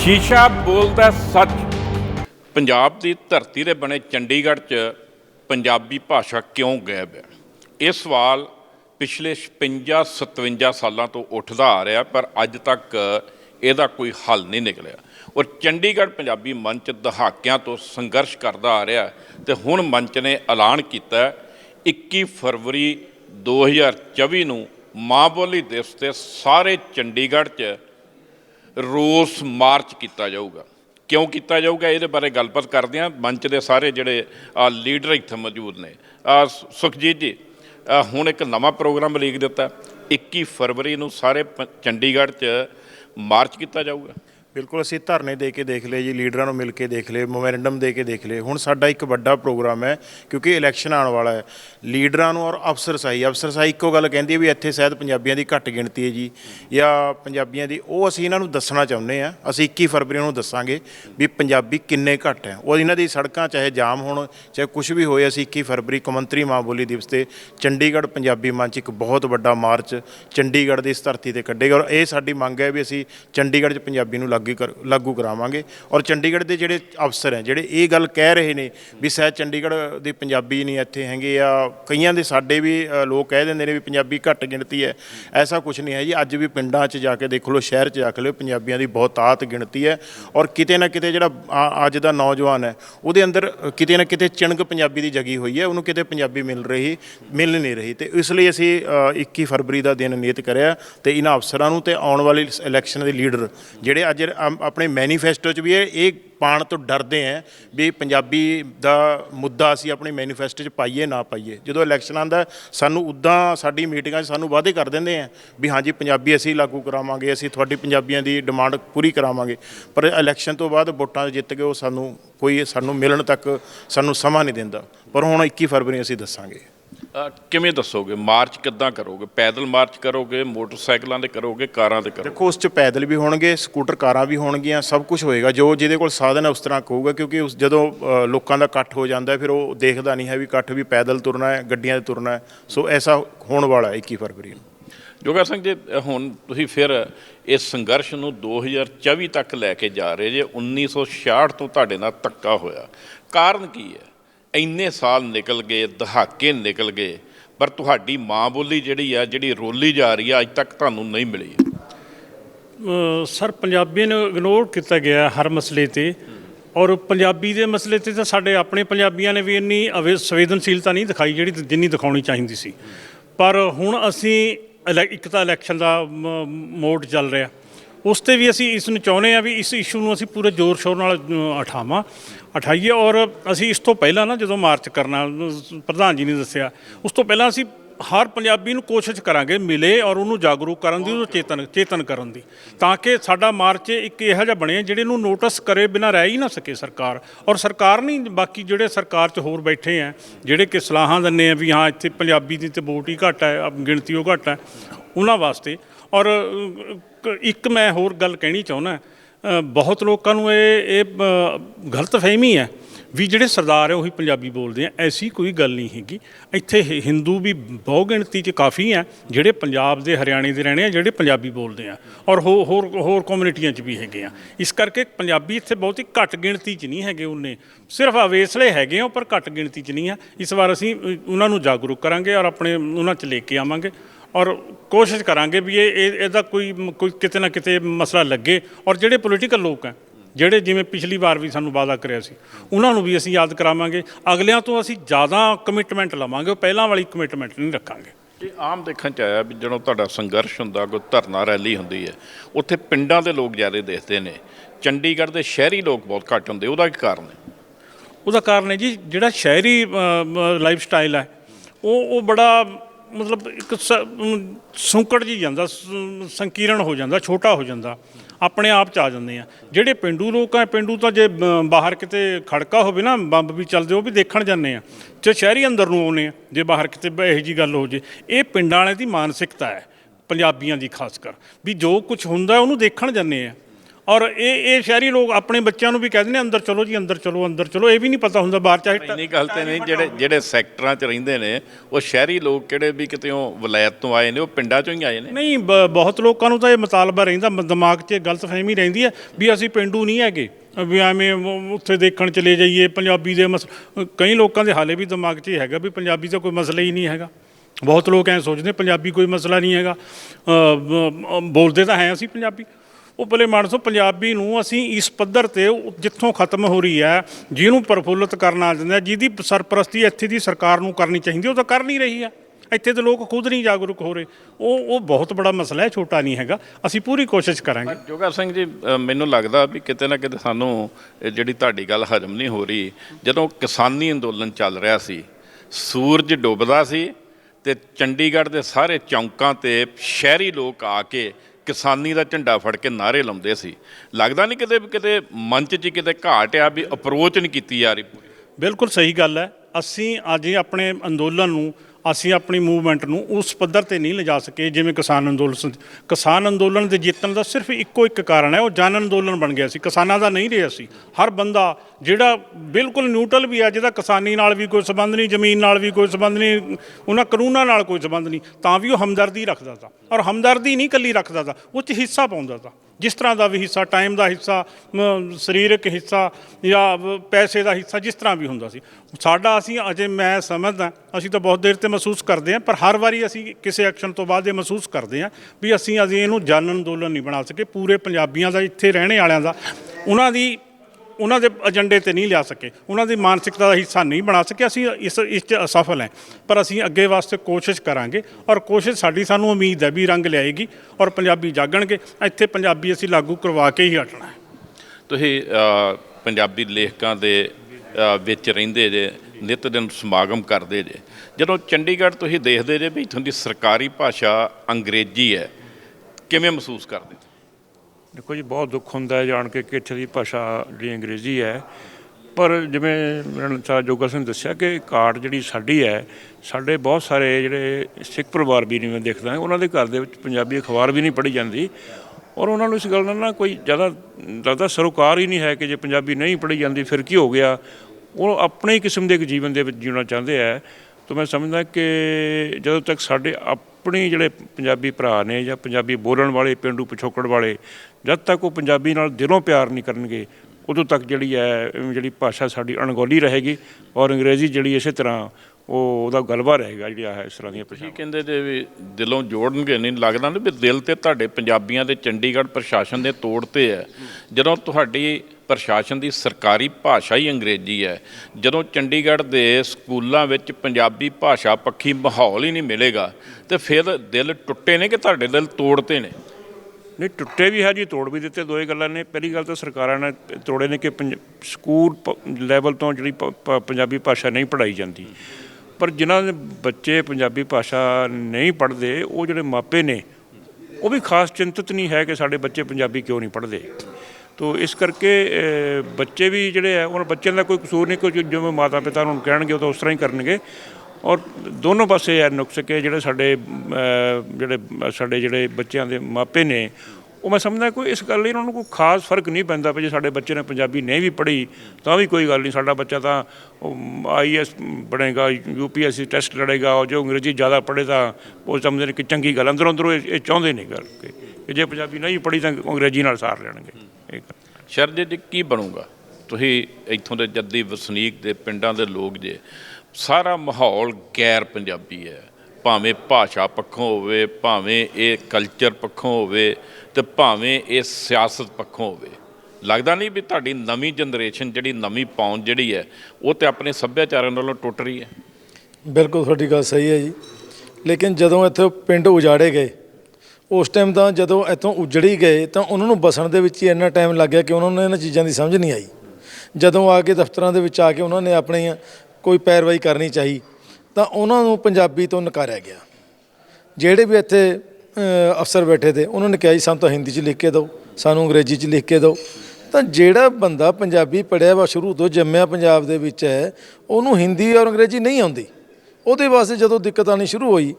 ਸ਼ੀਸ਼ਾ ਬੋਲਦਾ ਸੱਚ। ਪੰਜਾਬ ਦੀ ਧਰਤੀ ਦੇ ਬਣੇ ਚੰਡੀਗੜ੍ਹ 'ਚ ਪੰਜਾਬੀ ਭਾਸ਼ਾ ਕਿਉਂ ਗਾਇਬ ਹੈ? ਇਹ ਸਵਾਲ ਪਿਛਲੇ 56 57 ਸਾਲਾਂ ਤੋਂ ਉੱਠਦਾ ਆ ਰਿਹਾ ਪਰ ਅੱਜ ਤੱਕ ਇਹਦਾ ਕੋਈ ਹੱਲ ਨਹੀਂ ਨਿਕਲਿਆ। ਔਰ ਚੰਡੀਗੜ੍ਹ ਪੰਜਾਬੀ ਮੰਚ ਦਹਾਕਿਆਂ ਤੋਂ ਸੰਘਰਸ਼ ਕਰਦਾ ਆ ਰਿਹਾ ਤੇ ਹੁਣ ਮੰਚ ਨੇ ਐਲਾਨ ਕੀਤਾ ਹੈ, 21 ਫਰਵਰੀ 2024 ਨੂੰ ਮਾਂ ਬੋਲੀ ਦਿਵਸ ਤੇ ਸਾਰੇ ਚੰਡੀਗੜ੍ਹ 'ਚ ਰੋਸ ਮਾਰਚ ਕੀਤਾ ਜਾਊਗਾ। ਕਿਉਂ ਕੀਤਾ ਜਾਊਗਾ? ਇਹਦੇ ਬਾਰੇ ਗੱਲਬਾਤ ਕਰਦੇ ਹਾਂ। ਮੰਚ ਦੇ ਸਾਰੇ ਜਿਹੜੇ ਲੀਡਰ ਇੱਥੇ ਮੌਜੂਦ ਨੇ। ਸੁਖਜੀਤ ਜੀ ਹੁਣ ਇੱਕ ਨਵਾਂ ਪ੍ਰੋਗਰਾਮ ਲੀਕ ਦਿੱਤਾ। 21 ਫਰਵਰੀ ਨੂੰ ਸਾਰੇ ਪ- ਚੰਡੀਗੜ੍ਹ 'ਚ ਮਾਰਚ ਕੀਤਾ ਜਾਊਗਾ। ਬਿਲਕੁਲ ਅਸੀਂ ਧਰਨੇ ਦੇ ਕੇ ਦੇਖ ਲਏ ਜੀ, ਲੀਡਰਾਂ ਨੂੰ ਮਿਲ ਕੇ ਦੇਖ ਲਏ ਮੋਮੈਂਟਮ ਦੇ ਕੇ ਦੇਖ ਲਏ। ਹੁਣ ਸਾਡਾ ਇੱਕ ਵੱਡਾ ਪ੍ਰੋਗਰਾਮ ਹੈ, ਕਿਉਂਕਿ ਇਲੈਕਸ਼ਨ ਆਉਣ ਵਾਲਾ ਹੈ। ਲੀਡਰਾਂ ਨੂੰ ਔਰ ਅਫਸਰਸਾਈ ਅਫਸਰਸਾਈ ਇੱਕੋ ਗੱਲ ਕਹਿੰਦੀ ਹੈ ਵੀ ਇੱਥੇ ਸ਼ਾਇਦ ਪੰਜਾਬੀਆਂ ਦੀ ਘੱਟ ਗਿਣਤੀ ਹੈ ਜੀ, ਜਾਂ ਪੰਜਾਬੀਆਂ ਦੀ, ਉਹ ਅਸੀਂ ਇਹਨਾਂ ਨੂੰ ਦੱਸਣਾ ਚਾਹੁੰਦੇ ਆ ਅਸੀਂ 21 ਫਰਵਰੀ ਨੂੰ ਦੱਸਾਂਗੇ ਵੀ ਪੰਜਾਬੀ ਕਿੰਨੇ ਘੱਟ ਹੈ। ਉਹ ਇਹਨਾਂ ਦੀ ਸੜਕਾਂ, ਚਾਹੇ ਜਾਮ ਹੋਣ, ਚਾਹੇ ਕੁਝ ਵੀ ਹੋਏ, ਅਸੀਂ 21 ਫਰਵਰੀ ਕੌਮਾਂਤਰੀ ਮਾਂ ਬੋਲੀ ਦਿਵਸ ਤੇ ਚੰਡੀਗੜ੍ਹ ਪੰਜਾਬੀ ਮੰਚ ਇੱਕ ਬਹੁਤ ਵੱਡਾ ਮਾਰਚ ਚੰਡੀਗੜ੍ਹ ਦੀ ਇਸ ਧਰਤੀ ਤੇ ਕੱਢੇਗਾ। ਔਰ ਇਹ ਸਾਡੀ ਮੰਗ ਹੈ ਵੀ ਅਸੀਂ ਚੰਡੀਗੜ੍ਹ 'ਚ ਪੰਜਾਬੀ ਨੂੰ ਲਾਗੂ ਕਰ ਲਾਗੂ ਕਰਾਵਾਂਗੇ। ਔਰ ਚੰਡੀਗੜ੍ਹ ਦੇ ਜਿਹੜੇ ਅਫਸਰ ਹੈ ਜਿਹੜੇ ਇਹ ਗੱਲ ਕਹਿ ਰਹੇ ਨੇ ਵੀ ਸ਼ਾਇਦ ਚੰਡੀਗੜ੍ਹ ਦੀ ਪੰਜਾਬੀ ਨਹੀਂ ਇੱਥੇ ਹੈਗੇ ਆ ਕਈਆਂ ਦੇ ਸਾਡੇ ਵੀ ਅ, ਲੋਕ ਕਹਿ ਦਿੰਦੇ ਨੇ ਵੀ ਪੰਜਾਬੀ ਘੱਟ ਗਿਣਤੀ ਹੈ। ਐਸਾ ਕੁਝ ਨਹੀਂ ਹੈ ਜੀ ਅੱਜ ਵੀ ਪਿੰਡਾਂ 'ਚ ਜਾ ਕੇ ਦੇਖ ਲਓ ਸ਼ਹਿਰ 'ਚ ਜਾ ਕੇ ਲਓ ਪੰਜਾਬੀਆਂ ਦੀ ਬਹੁਤਾਤ ਗਿਣਤੀ ਹੈ। ਔਰ ਕਿਤੇ ਨਾ ਕਿਤੇ ਜਿਹੜਾ ਆ- ਅੱਜ ਦਾ ਨੌਜਵਾਨ ਹੈ ਉਹਦੇ ਅੰਦਰ ਕਿਤੇ ਨਾ ਕਿਤੇ ਚਿਣਗ ਪੰਜਾਬੀ ਦੀ ਜਗੀ ਹੋਈ ਹੈ ਉਹਨੂੰ ਕਿਤੇ ਪੰਜਾਬੀ ਮਿਲ ਰਹੀ ਮਿਲ ਨਹੀਂ ਰਹੀ। ਤੇ ਇਸ ਲਈ ਅਸੀਂ ਅ, 21 ਫਰਵਰੀ ਦਾ ਦਿਨ ਨਿਯਤ ਕਰਿਆ ਤੇ ਇਹਨਾਂ ਅਫਸਰਾਂ ਨੂੰ ਤੇ ਆਉਣ ਵਾਲੇ ਇਲੈਕਸ਼ਨ ਦੇ ਲੀਡਰ ਜਿਹੜੇ ਅੱਜ ਆਪਣੇ ਮੈਨੀਫੈਸਟੋ 'ਚ ਵੀ ਇਹ ਇਹ ਪਾਣ ਤੋਂ ਡਰਦੇ ਆ ਵੀ ਪੰਜਾਬੀ ਦਾ ਮੁੱਦਾ ਅਸੀਂ ਆਪਣੇ ਮੈਨੀਫੈਸਟੋ 'ਚ ਪਾਈਏ, ਨਾ ਪਾਈਏ। ਜਦੋਂ ਇਲੈਕਸ਼ਨ ਆਂਦਾ ਸਾਨੂੰ ਉਦਾਂ ਸਾਡੀ ਮੀਟਿੰਗਾਂ 'ਚ ਸਾਨੂੰ ਵਾਅਦੇ ਕਰ ਦਿੰਦੇ ਆ ਵੀ ਹਾਂਜੀ, ਪੰਜਾਬੀ ਅਸੀਂ ਲਾਗੂ ਕਰਾਵਾਂਗੇ, ਅਸੀਂ ਤੁਹਾਡੀ ਪੰਜਾਬੀਆਂ ਦੀ ਡਿਮਾਂਡ ਪੂਰੀ ਕਰਾਵਾਂਗੇ। ਪਰ ਇਲੈਕਸ਼ਨ ਤੋਂ ਬਾਅਦ ਵੋਟਾਂ ਜਿੱਤ ਕੇ ਉਹ ਸਾਨੂੰ ਕੋਈ ਸਾਨੂੰ ਮਿਲਣ ਤੱਕ ਸਾਨੂੰ ਸਮਾਂ ਨਹੀਂ ਦਿੰਦਾ। ਪਰ ਹੁਣ 21 ਫਰਵਰੀ ਅਸੀਂ ਦੱਸਾਂਗੇ। ਕਿਵੇਂ ਦੱਸੋਗੇ? ਮਾਰਚ ਕਿੱਦਾਂ ਕਰੋਗੇ? ਪੈਦਲ ਮਾਰਚ ਕਰੋਗੇ? ਮੋਟਰਸਾਈਕਲਾਂ ਤੇ ਕਰੋਗੇ? ਕਾਰਾਂ ਤੇ ਕਰੋਗੇ? ਦੇਖੋ ਉਸ 'ਚ ਪੈਦਲ ਵੀ ਹੋਣਗੇ ਸਕੂਟਰ ਕਾਰਾਂ ਵੀ ਹੋਣਗੀਆਂ ਸਭ ਕੁਝ ਹੋਏਗਾ। ਜੋ ਜਿਹਦੇ ਕੋਲ ਸਾਧਨ ਹੈ ਉਸ ਤਰ੍ਹਾਂ ਕਹੂਗਾ ਕਿਉਂਕਿ ਉਸ ਜਦੋਂ ਅ, ਲੋਕਾਂ ਦਾ ਇਕੱਠ ਹੋ ਜਾਂਦਾ ਹੈ, ਫਿਰ ਉਹ ਦੇਖਦਾ ਨਹੀਂ ਹੈ ਵੀ ਇਕੱਠ ਵੀ ਪੈਦਲ ਤੁਰਨਾ ਹੈ ਗੱਡੀਆਂ 'ਤੇ ਤੁਰਨਾ ਹੈ। ਸੋ ਐਸਾ ਹੋਣ ਵਾਲਾ ਹੈ 21 ਫਰਵਰੀ ਨੂੰ ਜੋਗਾ ਸਿੰਘ ਜੀ ਹੁਣ ਤੁਸੀਂ ਫਿਰ ਇਸ ਸੰਘਰਸ਼ ਨੂੰ 2024 ਤੱਕ ਲੈ ਕੇ ਜਾ ਰਹੇ ਜੇ 1966 ਤੋਂ ਤੁਹਾਡੇ ਨਾਲ ਧੱਕਾ ਹੋਇਆ। ਕਾਰਨ ਕੀ ਹੈ? ਇੰਨੇ ਸਾਲ ਨਿਕਲ ਗਏ, ਦਹਾਕੇ ਨਿਕਲ ਗਏ, ਪਰ ਤੁਹਾਡੀ ਮਾਂ ਬੋਲੀ ਜਿਹੜੀ ਆ, ਜਿਹੜੀ ਰੋਲੀ ਜਾ ਰਹੀ ਆ, ਅੱਜ ਤੱਕ ਤੁਹਾਨੂੰ ਨਹੀਂ ਮਿਲੀ। ਸਰ ਪੰਜਾਬੀਆਂ ਨੂੰ ਇਗਨੋਰ ਕੀਤਾ ਗਿਆ ਹਰ ਮਸਲੇ ਤੇ। ਔਰ ਪੰਜਾਬੀ ਦੇ ਮਸਲੇ ਤੇ ਤਾਂ ਸਾਡੇ ਆਪਣੇ ਪੰਜਾਬੀਆਂ ਨੇ ਵੀ ਇੰਨੀ ਅਵੇ, ਸੰਵੇਦਨਸ਼ੀਲਤਾ ਨਹੀਂ ਦਿਖਾਈ ਜਿਹੜੀ ਜਿੰਨੀ ਦਿਖਾਉਣੀ ਚਾਹੀਦੀ ਸੀ। ਪਰ ਹੁਣ ਅਸੀਂ ਇਲੈ- ਇੱਕ ਤਾਂ ਇਲੈਕਸ਼ਨ ਦਾ ਮ- ਮੋਡ ਚੱਲ ਰਿਹਾ। ਉਸ ਤੇ ਵੀ ਅਸੀਂ ਇਸ ਨੂੰ ਚਾਹੁੰਦੇ ਆ ਵੀ ਇਸ ਇਸ਼ੂ ਨੂੰ ਅਸੀਂ ਪੂਰੇ ਜ਼ੋਰ ਸ਼ੋਰ ਨਾਲ ਉਠਾਵਾਂ, ਉਠਾਈਏ ਔਰ ਅਸੀਂ ਇਸ ਤੋਂ ਪਹਿਲਾਂ ਨਾ ਜਦੋਂ ਮਾਰਚ ਕਰਨਾ, ਪ੍ਰਧਾਨ ਜੀ ਨੇ ਦੱਸਿਆ, ਉਸ ਤੋਂ ਪਹਿਲਾਂ ਅਸੀਂ ਹਰ ਪੰਜਾਬੀ ਨੂੰ ਕੋਸ਼ਿਸ਼ ਕਰਾਂਗੇ ਮਿਲੇ ਔਰ ਉਹਨੂੰ ਜਾਗਰੂਕ ਕਰਨ ਦੀ, ਉਹਨੂੰ ਚੇਤਨ ਚੇਤਨ ਕਰਨ ਦੀ, ਤਾਂ ਕਿ ਸਾਡਾ ਮਾਰਚ ਇੱਕ ਇਹੋ ਜਿਹਾ ਬਣੇ ਜਿਹੜੇ ਨੂੰ ਨੋਟਿਸ ਕਰੇ ਬਿਨਾਂ ਰਹਿ ਹੀ ਨਾ ਸਕੇ ਸਰਕਾਰ, ਔਰ ਸਰਕਾਰ ਨਹੀਂ, ਬਾਕੀ ਜਿਹੜੇ ਸਰਕਾਰ 'ਚ ਹੋਰ ਬੈਠੇ ਆ ਜਿਹੜੇ ਕਿ ਸਲਾਹਾਂ ਦਿੰਦੇ ਆ ਵੀ ਹਾਂ, ਇੱਥੇ ਪੰਜਾਬੀ ਦੀ ਤੇ ਵੋਟ ਹੀ ਘੱਟ ਹੈ ਗਿਣਤੀ ਉਹ ਘੱਟ ਹੈ, ਉਹਨਾਂ ਵਾਸਤੇ ਔਰ ਇੱਕ ਮੈਂ ਹੋਰ ਗੱਲ ਕਹਿਣੀ ਚਾਹੁੰਦਾ ਬਹੁਤ ਲੋਕਾਂ ਨੂੰ ਇਹ ਇਹ ਗਲਤ ਫਹਿਮੀ ਹੈ ਵੀ ਜਿਹੜੇ ਸਰਦਾਰ ਹੈ ਉਹੀ ਪੰਜਾਬੀ ਬੋਲਦੇ ਆ, ਐਸੀ ਕੋਈ ਗੱਲ ਨਹੀਂ ਹੈਗੀ। ਇੱਥੇ ਹਿੰਦੂ ਵੀ ਬਹੁ ਗਿਣਤੀ 'ਚ ਕਾਫੀ ਆ ਜਿਹੜੇ ਪੰਜਾਬ ਦੇ, ਹਰਿਆਣੇ ਦੇ ਰਹਿਣੇ ਆ, ਜਿਹੜੇ ਪੰਜਾਬੀ ਬੋਲਦੇ ਆ, ਔਰ ਹੋ- ਹੋਰ ਹੋਰ ਕਮਿਊਨਿਟੀਆਂ 'ਚ ਵੀ ਹੈਗੇ ਆ। ਇਸ ਕਰਕੇ ਪੰਜਾਬੀ ਇੱਥੇ ਬਹੁਤ ਹੀ ਘੱਟ ਗਿਣਤੀ 'ਚ ਨਹੀਂ ਹੈਗੇ ਉਹਨੇ। ਸਿਰਫ ਅਵੇਸਲੇ ਹੈਗੇ ਆ, ਪਰ ਘੱਟ ਗਿਣਤੀ 'ਚ ਨਹੀਂ ਆ। ਇਸ ਵਾਰ ਅਸੀਂ ਉਹਨਾਂ ਨੂੰ ਜਾਗਰੂਕ ਕਰਾਂਗੇ ਔਰ ਆਪਣੇ, ਉਹਨਾਂ 'ਚ ਲੈ ਕੇ ਆਵਾਂਗੇ। ਔਰ ਕੋਸ਼ਿਸ਼ ਕਰਾਂਗੇ ਵੀ ਇਹ ਇਹ- ਇਹਦਾ ਕੋਈ ਕੋਈ ਕਿਤੇ ਨਾ ਕਿਤੇ ਮਸਲਾ ਲੱਗੇ। ਔਰ ਜਿਹੜੇ ਪੋਲੀਟੀਕਲ ਲੋਕ ਹੈ ਜਿਹੜੇ ਜਿਵੇਂ ਪਿਛਲੀ ਵਾਰ ਵੀ ਸਾਨੂੰ ਵਾਅਦਾ ਕਰਿਆ ਸੀ ਉਹਨਾਂ ਨੂੰ ਵੀ ਅਸੀਂ ਯਾਦ ਕਰਾਵਾਂਗੇ। ਅਗਲਿਆਂ ਤੋਂ ਅਸੀਂ ਜ਼ਿਆਦਾ ਕਮਿਟਮੈਂਟ ਲਵਾਂਗੇ ਉਹ ਪਹਿਲਾਂ ਵਾਲੀ ਕਮਿਟਮੈਂਟ ਨਹੀਂ ਰੱਖਾਂਗੇ। ਇਹ ਆਮ ਦੇਖਣ ਚ ਆਇਆ ਵੀ ਜਦੋਂ ਤੁਹਾਡਾ ਸੰਘਰਸ਼ ਹੁੰਦਾ ਕੋਈ ਧਰਨਾ ਰੈਲੀ ਹੁੰਦੀ ਹੈ ਉੱਥੇ ਪਿੰਡਾਂ ਦੇ ਲੋਕ ਜ਼ਿਆਦਾ ਦੇਖਦੇ ਨੇ ਚੰਡੀਗੜ੍ਹ ਦੇ ਸ਼ਹਿਰੀ ਲੋਕ ਬਹੁਤ ਘੱਟ ਹੁੰਦੇ ਉਹਦਾ ਕੀ ਕਾਰਨ ਹੈ? ਉਹਦਾ ਕਾਰਨ ਹੈ ਜੀ ਜਿਹੜਾ ਸ਼ਹਿਰੀ ਲਾਈਫ ਸਟਾਈਲ ਹੈ ਉਹ ਉਹ ਬੜਾ ਮਤਲਬ ਇੱਕ ਸ- ਅਮ, ਜੀ ਜਾਂਦਾ ਸ- ਸੰਕੀਰਣ ਹੋ ਜਾਂਦਾ ਛੋਟਾ ਹੋ ਜਾਂਦਾ। ਆਪਣੇ ਆਪ ਚ ਆ ਜਾਂਦੇ ਆ। ਜਿਹੜੇ ਪਿੰਡੂ ਲੋਕ ਆ ਪਿੰਡੂ ਤਾਂ ਜੇ ਬ- ਬਾਹਰ ਕਿਤੇ ਖੜਕਾ ਹੋਵੇ ਨਾ ਬੰਬ ਵੀ ਚੱਲਦੇ ਉਹ ਵੀ ਦੇਖਣ ਜਾਂਦੇ ਆ। ਤੇ ਸ਼ਹਿਰੀ ਅੰਦਰ ਨੂੰ ਆਉਨੇ ਆ ਜੇ ਬਾਹਰ ਕਿਤੇ ਇਹੋ ਜੀ ਗੱਲ ਹੋ ਜੇ। ਇਹ ਪਿੰਡਾਂ ਵਾਲਿਆਂ ਦੀ ਮਾਨਸਿਕਤਾ ਹੈ ਪੰਜਾਬੀਆਂ ਦੀ ਖਾਸ ਕਰ। ਵੀ ਜੋ ਕੁਝ ਹੁੰਦਾ ਉਹਨੂੰ ਦੇਖਣ ਜਾਂਦੇ ਆ। ਔਰ ਇਹ ਇਹ ਸ਼ਹਿਰੀ ਲੋਕ ਆਪਣੇ ਬੱਚਿਆਂ ਨੂੰ ਵੀ ਕਹਿੰਦੇ ਨੇ ਅੰਦਰ ਚਲੋ ਜੀ ਅੰਦਰ ਚਲੋ ਅੰਦਰ ਚਲੋ ਇਹ ਵੀ ਨਹੀਂ ਪਤਾ ਹੁੰਦਾ ਬਾਹਰ ਚਾਹੇ ਇੰਨੀ ਗੱਲ ਤੇ ਨਹੀਂ ਜਿਹੜੇ ਜਿਹੜੇ ਸੈਕਟਰਾਂ 'ਚ ਰਹਿੰਦੇ ਨੇ ਉਹ ਸ਼ਹਿਰੀ ਲੋਕ ਕਿਹੜੇ ਵੀ ਕਿਤੇੋਂ ਵਲਾਇਤ ਤੋਂ ਆਏ ਨੇ ਉਹ ਪਿੰਡਾਂ 'ਚੋਂ ਹੀ ਆਏ ਨੇ। ਨਹੀਂ ਬ- ਬਹੁਤ ਲੋਕਾਂ ਨੂੰ ਤਾਂ ਇਹ ਮਤਾਲਬਾ ਰਹਿੰਦਾ ਦਿਮਾਗ 'ਚ ਗਲਤਫਹਿਮੀ ਰਹਿੰਦੀ ਹੈ ਵੀ ਅਸੀਂ ਪਿੰਡੂ ਨਹੀਂ ਹੈਗੇ। ਵੀ ਐਵੇਂ ਉਹ ਉੱਥੇ ਦੇਖਣ ਚਲੇ ਜਾਈਏ ਪੰਜਾਬੀ ਦੇ ਮਸ ਕਈ ਲੋਕਾਂ ਦੇ ਹਾਲੇ ਵੀ ਦਿਮਾਗ 'ਚ ਇਹ ਹੈਗਾ ਵੀ ਪੰਜਾਬੀ ਦਾ ਕੋਈ ਮਸਲਾ ਹੀ ਨਹੀਂ ਹੈਗਾ। ਬਹੁਤ ਲੋਕ ਐਂ ਸੋਚਦੇ ਪੰਜਾਬੀ ਕੋਈ ਮਸਲਾ ਨਹੀਂ ਹੈਗਾ। ਬੋਲਦੇ ਤਾਂ ਹੈ ਅਸੀਂ ਪੰਜਾਬੀ। ਉਹ ਭਲੇ ਮਾਨਸੋ ਪੰਜਾਬੀ ਨੂੰ ਅਸੀਂ ਇਸ ਪੱਧਰ ਤੇ ਜਿੱਥੋਂ ਖਤਮ ਹੋ ਰਹੀ ਹੈ, ਜਿਹਨੂੰ ਪ੍ਰਫੁੱਲਤ ਕਰਨਾ ਜਾਂਦਾ ਜਿਹਦੀ ਸਰਪ੍ਰਸਤੀ ਇੱਥੇ ਦੀ ਸਰਕਾਰ ਨੂੰ ਕਰਨੀ ਚਾਹੀਦੀ, ਉਹ ਤਾਂ ਕਰ ਨਹੀਂ ਰਹੀ ਹੈ। ਇੱਥੇ ਦੇ ਲੋਕ ਖੁਦ ਨਹੀਂ ਜਾਗਰੂਕ ਹੋ ਰਹੇ। ਉਹ ਉਹ ਬਹੁਤ ਬੜਾ ਮਸਲਾ ਹੈ, ਛੋਟਾ ਨਹੀਂ ਹੈਗਾ। ਅਸੀਂ ਪੂਰੀ ਕੋਸ਼ਿਸ਼ ਕਰਾਂਗੇ। ਜੋਗਾ ਸਿੰਘ ਜੀ ਮੈਨੂੰ ਲੱਗਦਾ ਵੀ ਕਿਤੇ ਨਾ ਕਿਤੇ ਸਾਨੂੰ ਇਹ ਜਿਹੜੀ ਤੁਹਾਡੀ ਗੱਲ ਹਜਮ ਨਹੀਂ ਹੋ ਰਹੀ। ਜਦੋਂ ਕਿਸਾਨੀ ਅੰਦੋਲਨ ਚੱਲ ਰਿਹਾ ਸੀ, ਸੂਰਜ ਡੁੱਬਦਾ ਸੀ ਤੇ ਚੰਡੀਗੜ੍ਹ ਦੇ ਸਾਰੇ ਚੌਂਕਾਂ ਤੇ ਸ਼ਹਿਰੀ ਲੋਕ ਆ ਕੇ ਕਿਸਾਨੀ ਦਾ ਝੰਡਾ ਫੜ ਕੇ ਨਾਰੇ ਲਾਉਂਦੇ ਸੀ। ਲੱਗਦਾ ਨਹੀਂ ਕਿਤੇ ਕਿਤੇ ਮੰਚ 'ਚ ਕਿਤੇ ਘਾਟ ਆ ਵੀ ਅਪਰੋਚ ਨਹੀਂ ਕੀਤੀ ਜਾ ਰਹੀ ਬਿਲਕੁਲ ਸਹੀ ਗੱਲ ਹੈ। ਅਸੀਂ ਅੱਜ ਆਪਣੇ ਅੰਦੋਲਨ ਨੂੰ ਅਸੀਂ ਆਪਣੀ ਮੂਵਮੈਂਟ ਨੂੰ ਉਸ ਪੱਧਰ ਤੇ ਨਹੀਂ ਲਿਜਾ ਸਕੇ, ਜਿਵੇਂ ਕਿਸਾਨ ਅੰਦੋਲਨ ਕਿਸਾਨ ਅੰਦੋਲਨ ਦੇ ਜਿੱਤਣ ਦਾ ਸਿਰਫ ਇੱਕੋ ਇੱਕ ਕਾਰਨ ਹੈ, ਉਹ ਜਨ ਅੰਦੋਲਨ ਬਣ ਗਿਆ ਸੀ। ਕਿਸਾਨਾਂ ਦਾ ਨਹੀਂ ਰਿਹਾ ਸੀ। ਹਰ ਬੰਦਾ ਜਿਹੜਾ ਬਿਲਕੁਲ ਨਿਊਟਰਲ ਵੀ ਹੈ ਜਿਹਦਾ ਕਿਸਾਨੀ ਨਾਲ ਵੀ ਕੋਈ ਸੰਬੰਧ ਨਹੀਂ, ਜ਼ਮੀਨ ਨਾਲ ਵੀ ਕੋਈ ਸੰਬੰਧ ਨਹੀਂ, ਉਹਨਾਂ ਕਾਨੂੰਨਾਂ ਨਾਲ ਕੋਈ ਸੰਬੰਧ ਨਹੀਂ, ਤਾਂ ਵੀ ਉਹ ਹਮਦਰਦੀ ਰੱਖਦਾ ਤਾ ਔਰ ਹਮਦਰਦੀ ਨਹੀਂ ਕੱਲੀ ਰੱਖਦਾ ਤਾ ਉਹ 'ਚ ਹਿੱਸਾ ਪਾਉਂਦਾ ਤਾ ਜਿਸ ਤਰ੍ਹਾਂ ਦਾ ਵੀ ਹਿੱਸਾ ਟਾਈਮ ਦਾ ਹਿੱਸਾ ਸਰੀਰਕ ਹਿੱਸਾ ਜਾਂ ਪੈਸੇ ਦਾ ਹਿੱਸਾ ਜਿਸ ਤਰ੍ਹਾਂ ਵੀ ਹੁੰਦਾ ਸੀ। ਸਾਡਾ ਅਸੀਂ ਅਜੇ ਮੈਂ ਸਮਝਦਾ, ਅਸੀਂ ਤਾਂ ਬਹੁਤ ਦੇਰ ਤੇ ਮਹਿਸੂਸ ਕਰਦੇ ਹਾਂ, ਪਰ ਹਰ ਵਾਰੀ ਅਸੀਂ ਕਿਸੇ ਐਕਸ਼ਨ ਤੋਂ ਬਾਅਦ ਇਹ ਮਹਿਸੂਸ ਕਰਦੇ ਹਾਂ ਵੀ ਅਸੀਂ ਅਜੇ ਇਹਨੂੰ ਜਨ ਅੰਦੋਲਨ ਨਹੀਂ ਬਣਾ ਸਕੇ। ਪੂਰੇ ਪੰਜਾਬੀਆਂ ਦਾ, ਇੱਥੇ ਰਹਿਣੇ ਵਾਲਿਆਂ ਦਾ, ਉਹਨਾਂ ਦੀ ਉਹਨਾਂ ਦੇ ਏਜੰਡੇ ਤੇ ਨਹੀਂ ਲਿਆ ਸਕੇ। ਉਹਨਾਂ ਦੀ ਮਾਨਸਿਕਤਾ ਦਾ ਹਿੱਸਾ ਨਹੀਂ ਬਣਾ ਸਕੇ। ਅਸੀਂ ਇਸ ਇਸ 'ਚ ਅਸਫਲ ਹੈ। ਪਰ ਅਸੀਂ ਅੱਗੇ ਵਾਸਤੇ ਕੋਸ਼ਿਸ਼ ਕਰਾਂਗੇ ਔਰ ਕੋਸ਼ਿਸ਼ ਸਾਡੀ ਸਾਨੂੰ ਉਮੀਦ ਹੈ ਵੀ ਰੰਗ ਲਿਆਏਗੀ ਔਰ ਪੰਜਾਬੀ ਜਾਗਣਗੇ। ਇੱਥੇ ਪੰਜਾਬੀ ਅਸੀਂ ਲਾਗੂ ਕਰਵਾ ਕੇ ਹੀ ਹਟਣਾ ਹੈ। ਤੁਸੀਂ ਪੰਜਾਬੀ ਲੇਖਕਾਂ ਦੇ ਵਿੱਚ ਰਹਿੰਦੇ ਜੇ, ਨਿਤ ਦਿਨ ਸਮਾਗਮ ਕਰਦੇ ਜੇ। ਜਦੋਂ ਚੰਡੀਗੜ੍ਹ ਤੁਸੀਂ ਦੇਖਦੇ ਜੇ ਵੀ ਇੱਥੋਂ ਦੀ ਸਰਕਾਰੀ ਭਾਸ਼ਾ ਅੰਗਰੇਜ਼ੀ ਹੈ, ਕਿਵੇਂ ਮਹਿਸੂਸ ਕਰਦੇ? ਦੇਖੋ ਜੀ, ਬਹੁਤ ਦੁੱਖ ਹੁੰਦਾ ਹੈ ਜਾਣ ਕੇ ਕਿ ਇੱਥੇ ਦੀ ਭਾਸ਼ਾ ਜਿਹੜੀ ਅੰਗਰੇਜ਼ੀ ਹੈ। ਪਰ ਜਿਵੇਂ ਮੇਰੇ ਜੋਗਾ ਸਿੰਘ ਦੱਸਿਆ ਕਿ ਕਾਰਡ ਜਿਹੜੀ ਸਾਡੀ ਹੈ, ਸਾਡੇ ਬਹੁਤ ਸਾਰੇ ਜਿਹੜੇ ਸਿੱਖ ਪਰਿਵਾਰ ਵੀ ਨਹੀਂ ਮੈਂ ਦੇਖਦਾ ਉਹਨਾਂ ਦੇ ਘਰ ਦੇ ਵਿੱਚ ਪੰਜਾਬੀ ਅਖਬਾਰ ਵੀ ਨਹੀਂ ਪੜ੍ਹੀ ਜਾਂਦੀ। ਔਰ ਉਹਨਾਂ ਨੂੰ ਇਸ ਗੱਲ ਨਾਲ ਨਾ ਕੋਈ ਜ਼ਿਆਦਾ ਲੱਗਦਾ ਸਰੋਕਾਰ ਹੀ ਨਹੀਂ ਹੈ ਕਿ ਜੇ ਪੰਜਾਬੀ ਨਹੀਂ ਪੜ੍ਹੀ ਜਾਂਦੀ, ਫਿਰ ਕੀ ਹੋ ਗਿਆ? ਉਹ ਆਪਣੇ ਹੀ ਕਿਸਮ ਦੇ ਇੱਕ ਜੀਵਨ ਦੇ ਵਿੱਚ ਜਿਉਣਾ ਚਾਹੁੰਦੇ ਆ ਤਾਂ ਮੈਂ ਸਮਝਦਾ ਕਿ ਜਦੋਂ ਤੱਕ ਸਾਡੇ ਆਪਣੇ ਜਿਹੜੇ ਪੰਜਾਬੀ ਭਰਾ ਨੇ ਜਾਂ ਪੰਜਾਬੀ ਬੋਲਣ ਵਾਲੇ, ਪਿੰਡੂ ਪਿਛੋਕੜ ਵਾਲੇ ਜਦ ਤੱਕ ਉਹ ਪੰਜਾਬੀ ਨਾਲ ਦਿਲੋਂ ਪਿਆਰ ਨਹੀਂ ਕਰਨਗੇ ਉਦੋਂ ਤੱਕ ਜਿਹੜੀ ਹੈ ਜਿਹੜੀ ਭਾਸ਼ਾ ਸਾਡੀ ਅਣਗੌਲੀ ਰਹੇਗੀ ਔਰ ਅੰਗਰੇਜ਼ੀ ਜਿਹੜੀ ਇਸੇ ਤਰ੍ਹਾਂ ਉਹ ਉਹਦਾ ਗਲਬਾ ਰਹੇਗਾ ਜਿਹੜੀ ਆ ਇਸ ਤਰ੍ਹਾਂ ਦੀਆਂ ਭਾਸ਼ਾਵਾਂ। ਕਹਿੰਦੇ ਜੇ ਵੀ ਦਿਲੋਂ ਜੋੜਨਗੇ ਨਹੀਂ ਲੱਗਦਾ ਨਾ ਵੀ ਦਿਲ ਤੇ ਤੁਹਾਡੇ ਪੰਜਾਬੀਆਂ ਦੇ ਚੰਡੀਗੜ੍ਹ ਪ੍ਰਸ਼ਾਸਨ ਦੇ ਤੋੜ ਤੇ ਹੈ। ਜਦੋਂ ਤੁਹਾਡੀ ਪ੍ਰਸ਼ਾਸਨ ਦੀ ਸਰਕਾਰੀ ਭਾਸ਼ਾ ਹੀ ਅੰਗਰੇਜ਼ੀ ਹੈ ਜਦੋਂ ਚੰਡੀਗੜ੍ਹ ਦੇ ਸਕੂਲਾਂ ਵਿੱਚ ਪੰਜਾਬੀ ਭਾਸ਼ਾ ਪੱਖੀ ਮਾਹੌਲ ਹੀ ਨਹੀਂ ਮਿਲੇਗਾ ਤੇ ਫਿਰ ਦਿਲ ਟੁੱਟੇ ਨੇ ਕਿ ਤੁਹਾਡੇ ਦਿਲ ਤੋੜਤੇ ਨੇ? ਨਹੀਂ, ਟੁੱਟੇ ਵੀ ਹੈ ਜੀ, ਤੋੜ ਵੀ ਦਿੱਤੇ ਦੋਏ ਗੱਲਾਂ ਨੇ। ਪਹਿਲੀ ਗੱਲ ਤਾਂ ਸਰਕਾਰਾਂ ਨੇ ਤੋੜੇ ਨੇ ਕਿ ਪੰਜ- ਸਕੂਲ ਪ- ਲੈਵਲ ਤੋਂ ਜਿਹੜੀ ਪ- ਪ- ਪੰਜਾਬੀ ਭਾਸ਼ਾ ਨਹੀਂ ਪੜ੍ਹਾਈ ਜਾਂਦੀ। ਪਰ ਜਿਨ੍ਹਾਂ ਦੇ ਬੱਚੇ ਪੰਜਾਬੀ ਭਾਸ਼ਾ ਨਹੀਂ ਪੜ੍ਹਦੇ, ਉਹ ਜਿਹੜੇ ਮਾਪੇ ਨੇ, ਉਹ ਵੀ ਖਾਸ ਚਿੰਤਤ ਨਹੀਂ ਹੈ ਕਿ ਸਾਡੇ ਬੱਚੇ ਪੰਜਾਬੀ ਕਿਉਂ ਨਹੀਂ ਪੜ੍ਹਦੇ। ਤੋ ਇਸ ਕਰਕੇ ਬੱਚੇ ਵੀ ਜਿਹੜੇ ਆ ਉਹਨਾਂ ਬੱਚਿਆਂ ਦਾ ਕੋਈ ਕਸੂਰ ਨਹੀਂ ਕੋਈ ਜਿਵੇਂ ਮਾਤਾ ਪਿਤਾ ਨੂੰ ਕਹਿਣਗੇ, ਉਹ ਤਾਂ ਉਸ ਤਰ੍ਹਾਂ ਹੀ ਕਰਨਗੇ। ਔਰ ਦੋਨੋਂ ਪਾਸੇ ਇਹ ਨੁਕਸ ਕਿ ਜਿਹੜੇ ਸਾਡੇ ਜਿਹੜੇ ਸਾਡੇ ਜਿਹੜੇ ਬੱਚਿਆਂ ਦੇ ਮਾਪੇ ਨੇ, ਉਹ ਮੈਂ ਸਮਝਦਾ ਕੋਈ ਇਸ ਗੱਲ ਲਈ ਉਹਨਾਂ ਨੂੰ ਕੋਈ ਖਾਸ ਫ਼ਰਕ ਨਹੀਂ ਪੈਂਦਾ ਵੀ ਜੇ ਸਾਡੇ ਬੱਚੇ ਨੇ ਪੰਜਾਬੀ ਨਹੀਂ ਵੀ ਪੜ੍ਹੀ, ਤਾਂ ਵੀ ਕੋਈ ਗੱਲ ਨਹੀਂ। ਸਾਡਾ ਬੱਚਾ ਤਾਂ ਆਈਐਸ ਬਣੇਗਾ ਯੂਪੀਐਸਸੀ ਟੈਸਟ ਲੜੇਗਾ, ਔਰ ਜੋ ਅੰਗਰੇਜ਼ੀ ਜ਼ਿਆਦਾ ਪੜ੍ਹੇ ਤਾਂ ਉਹ ਸਮਝਦੇ ਨੇ ਕਿ ਚੰਗੀ ਗੱਲ, ਅੰਦਰੋਂ ਅੰਦਰੋਂ ਇਹ ਚਾਹੁੰਦੇ ਨਹੀਂ ਗੱਲ ਕਿ ਜੇ ਪੰਜਾਬੀ ਨਹੀਂ ਪੜ੍ਹੀ ਤਾਂ ਅੰਗਰੇਜ਼ੀ ਨਾਲ ਸਾਰ ਲੈਣਗੇ। ਇਹ ਗੱਲ। ਸ਼ਰਜੀਤ ਜੀ, ਕੀ ਬਣੂਗਾ? ਤੁਸੀਂ ਇੱਥੋਂ ਦੇ ਜੱਦੀ ਵਸਨੀਕ ਦੇ ਪਿੰਡਾਂ ਦੇ ਲੋਕ ਜੇ ਸਾਰਾ ਮਾਹੌਲ ਗੈਰ ਪੰਜਾਬੀ ਹੈ। ਭਾਵੇਂ ਭਾਸ਼ਾ ਪੱਖੋਂ ਹੋਵੇ, ਭਾਵੇਂ ਇਹ ਕਲਚਰ ਪੱਖੋਂ ਹੋਵੇ ਤੇ ਭਾਵੇਂ ਇਹ ਸਿਆਸਤ ਪੱਖੋਂ ਹੋਵੇ। ਲੱਗਦਾ ਨਹੀਂ ਵੀ ਤੁਹਾਡੀ ਨਵੀਂ ਜਨਰੇਸ਼ਨ ਜਿਹੜੀ ਨਵੀਂ ਪੌਂਜ ਜਿਹੜੀ ਹੈ, ਉਹ ਤੇ ਆਪਣੇ ਸੱਭਿਆਚਾਰਾਂ ਨਾਲੋਂ ਟੁੱਟ ਰਹੀ ਹੈ। ਬਿਲਕੁਲ ਤੁਹਾਡੀ ਗੱਲ ਸਹੀ ਹੈ ਜੀ। ਲੇਕਿਨ ਜਦੋਂ ਇੱਥੇ ਪਿੰਡ ਉਜਾੜੇ ਗਏ, ਉਸ ਟਾਈਮ ਤਾਂ ਜਦੋਂ ਇੱਥੋਂ ਉਜੜੀ ਗਏ ਤਾਂ ਉਹਨਾਂ ਨੂੰ ਬਸਣ ਦੇ ਵਿੱਚ ਹੀ ਇੰਨਾ ਟਾਈਮ ਲੱਗ ਗਿਆ ਕਿ ਉਹਨਾਂ ਨੂੰ ਇਹਨਾਂ ਚੀਜ਼ਾਂ ਦੀ ਸਮਝ ਨਹੀਂ ਆਈ। ਜਦੋਂ ਆ ਕੇ ਦਫ਼ਤਰਾਂ ਦੇ ਵਿੱਚ ਆ ਕੇ ਉਹਨਾਂ ਨੇ ਆਪਣੀਆਂ ਕੋਈ ਪੈਰਵਾਈ ਕਰਨੀ ਚਾਹੀ, ਤਾਂ ਉਹਨਾਂ ਨੂੰ ਪੰਜਾਬੀ ਤੋਂ ਨਕਾਰਿਆ ਗਿਆ। ਜਿਹੜੇ ਵੀ ਇੱਥੇ ਅਫਸਰ ਬੈਠੇ ਤੇ, ਉਹਨਾਂ ਨੇ ਕਿਹਾ ਜੀ, ਸਾਨੂੰ ਤਾਂ ਹਿੰਦੀ 'ਚ ਲਿਖ ਕੇ ਦਿਓ, ਸਾਨੂੰ ਅੰਗਰੇਜ਼ੀ 'ਚ ਲਿਖ ਕੇ ਦਿਓ। ਤਾਂ ਜਿਹੜਾ ਬੰਦਾ ਪੰਜਾਬੀ ਪੜਿਆ ਵਾ, ਸ਼ੁਰੂ ਤੋਂ ਜੰਮਿਆ ਪੰਜਾਬ ਦੇ ਵਿੱਚ ਹੈ, ਉਹਨੂੰ ਹਿੰਦੀ ਔਰ ਅੰਗਰੇਜ਼ੀ ਨਹੀਂ ਆਉਂਦੀ। ਉਹਦੇ ਵਾਸਤੇ ਜਦੋਂ ਦਿੱਕਤ ਆਣੀ ਸ਼ੁਰੂ ਹੋਈ,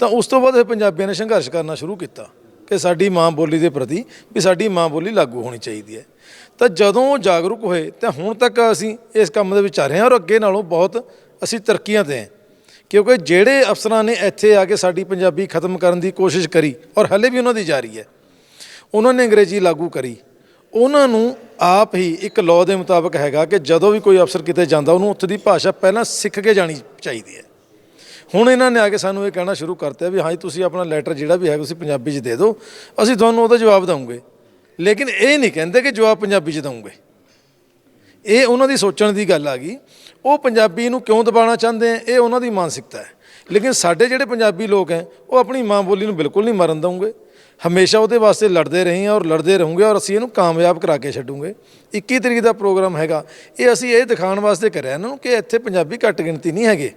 ਤਾਂ ਉਸ ਤੋਂ ਬਾਅਦ ਫਿਰ ਪੰਜਾਬੀਆਂ ਨੇ ਸੰਘਰਸ਼ ਕਰਨਾ ਸ਼ੁਰੂ ਕੀਤਾ, ਕਿ ਸਾਡੀ ਮਾਂ ਬੋਲੀ ਦੇ ਪ੍ਰਤੀ ਵੀ ਸਾਡੀ ਮਾਂ ਬੋਲੀ ਲਾਗੂ ਹੋਣੀ ਚਾਹੀਦੀ ਹੈ। ਤਾਂ ਜਦੋਂ ਉਹ ਜਾਗਰੂਕ ਹੋਏ ਤਾਂ ਹੁਣ ਤੱਕ ਅਸੀਂ ਇਸ ਕੰਮ ਦੇ ਵਿੱਚ ਆ ਰਹੇ ਹਾਂ ਔਰ ਅੱਗੇ ਨਾਲੋਂ ਬਹੁਤ ਅਸੀਂ ਤਰੱਕੀਆਂ ਤੇ ਹਾਂ। ਕਿਉਂਕਿ ਜਿਹੜੇ ਅਫਸਰਾਂ ਨੇ ਇੱਥੇ ਆ ਕੇ ਸਾਡੀ ਪੰਜਾਬੀ ਖਤਮ ਕਰਨ ਦੀ ਕੋਸ਼ਿਸ਼ ਕਰੀ ਔਰ ਹਲੇ ਵੀ ਉਹਨਾਂ ਦੀ ਜਾਰੀ ਹੈ, ਉਹਨਾਂ ਨੇ ਅੰਗਰੇਜ਼ੀ ਲਾਗੂ ਕਰੀ, ਉਹਨਾਂ ਨੂੰ ਆਪ ਹੀ ਇੱਕ ਲਾਅ ਦੇ ਮੁਤਾਬਕ ਹੈਗਾ ਕਿ ਜਦੋਂ ਵੀ ਕੋਈ ਅਫਸਰ ਕਿਤੇ ਜਾਂਦਾ, ਉਹਨੂੰ ਉੱਥੇ ਦੀ ਭਾਸ਼ਾ ਪਹਿਲਾਂ ਸਿੱਖ ਕੇ ਜਾਣੀ ਚਾਹੀਦੀ ਹੈ। ਹੁਣ ਇਹਨਾਂ ਨੇ ਆ ਕੇ ਸਾਨੂੰ ਇਹ ਕਹਿਣਾ ਸ਼ੁਰੂ ਕਰਤਾ ਵੀ ਹਾਂ ਤੁਸੀਂ ਆਪਣਾ ਲੈਟਰ ਜਿਹੜਾ ਵੀ ਹੈ, ਤੁਸੀਂ ਪੰਜਾਬੀ 'ਚ ਦੇ ਦਿਓ, ਅਸੀਂ ਤੁਹਾਨੂੰ ਉਹਦਾ ਜਵਾਬ ਦਵਾਂਗੇ। ਲੇਕਿਨ ਇਹ ਨਹੀਂ ਕਹਿੰਦੇ ਕਿ ਜਵਾਬ ਪੰਜਾਬੀ 'ਚ ਦਵਾਂਗੇ ਇਹ ਉਹਨਾਂ ਦੀ ਸੋਚਣ ਦੀ ਗੱਲ ਆ ਗਈ। ਉਹ ਪੰਜਾਬੀ ਨੂੰ ਕਿਉਂ ਦਬਾਉਣਾ ਚਾਹੁੰਦੇ ਆ? ਇਹ ਉਹਨਾਂ ਦੀ ਮਾਨਸਿਕਤਾ ਹੈ। ਲੇਕਿਨ ਸਾਡੇ ਜਿਹੜੇ ਪੰਜਾਬੀ ਲੋਕ ਹੈ, ਉਹ ਆਪਣੀ ਮਾਂ ਬੋਲੀ ਨੂੰ ਬਿਲਕੁਲ ਨਹੀਂ ਮਰਨ ਦਵਾਂਗੇ ਹਮੇਸ਼ਾ ਉਹਦੇ ਵਾਸਤੇ ਲੜਦੇ ਰਹੇ ਹਾਂ ਔਰ ਲੜਦੇ ਰਹੋਗੇ ਔਰ ਅਸੀਂ ਇਹਨੂੰ ਕਾਮਯਾਬ ਕਰਾ ਕੇ ਛੱਡੂਗੇ। 21 ਤਰੀਕ ਦਾ ਪ੍ਰੋਗਰਾਮ ਹੈਗਾ। ਇਹ ਅਸੀਂ ਇਹ ਦਿਖਾਉਣ ਵਾਸਤੇ ਕਰਿਆ ਇਹਨਾਂ ਨੂੰ ਕਿ ਇੱਥੇ ਪੰਜਾਬੀ ਘੱਟ ਗਿਣਤੀ ਨਹੀਂ ਹੈਗੇ।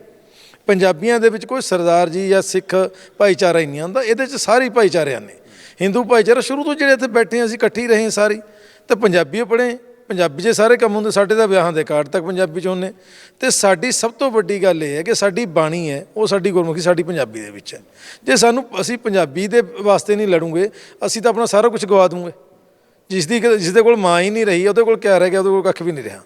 ਪੰਜਾਬੀਆਂ ਦੇ ਵਿੱਚ ਕੋਈ ਸਰਦਾਰ ਜੀ ਜਾਂ ਸਿੱਖ ਭਾਈਚਾਰਾ ਹੀ ਨਹੀਂ ਆਉਂਦਾ। ਇਹਦੇ 'ਚ ਸਾਰੇ ਭਾਈਚਾਰੇ ਨੇ ਹਿੰਦੂ ਭਾਈਚਾਰਾ ਸ਼ੁਰੂ ਤੋਂ ਜਿਹੜੇ ਇੱਥੇ ਬੈਠੇ ਹਾਂ ਅਸੀਂ ਇਕੱਠੀ ਰਹੇ ਹਾਂ ਸਾਰੀ। ਤੇ ਪੰਜਾਬੀ ਪੜ੍ਹੇ, ਪੰਜਾਬੀ 'ਚ ਸਾਰੇ ਕੰਮ ਹੁੰਦੇ, ਸਾਡੇ ਤਾਂ ਵਿਆਹਾਂ ਦੇ ਕਾਰਡ ਤੱਕ ਪੰਜਾਬੀ 'ਚ ਹੁੰਨੇ ਤੇ ਸਾਡੀ ਸਭ ਤੋਂ ਵੱਡੀ ਗੱਲ ਇਹ ਹੈ ਕਿ ਸਾਡੀ ਬਾਣੀ ਹੈ, ਉਹ ਸਾਡੀ ਗੁਰਮੁਖੀ, ਸਾਡੀ ਪੰਜਾਬੀ ਦੇ ਵਿੱਚ ਹੈ। ਜੇ ਸਾਨੂੰ, ਅਸੀਂ ਪੰਜਾਬੀ ਦੇ ਵਾਸਤੇ ਨਹੀਂ ਲੜੂਗੇ, ਅਸੀਂ ਤਾਂ ਆਪਣਾ ਸਾਰਾ ਕੁਝ ਗਵਾ ਦੂੰਗੇ। ਜਿਸ ਦੀ ਜਿਸ ਦੇ ਕੋਲ ਮਾਂ ਹੀ ਨਹੀਂ ਰਹੀ, ਉਹਦੇ ਕੋਲ ਕਿਆ ਰਹਿ ਗਿਆ, ਉਹਦੇ ਕੋਲ ਕੱਖ ਵੀ ਨਹੀਂ ਰਿਹਾ।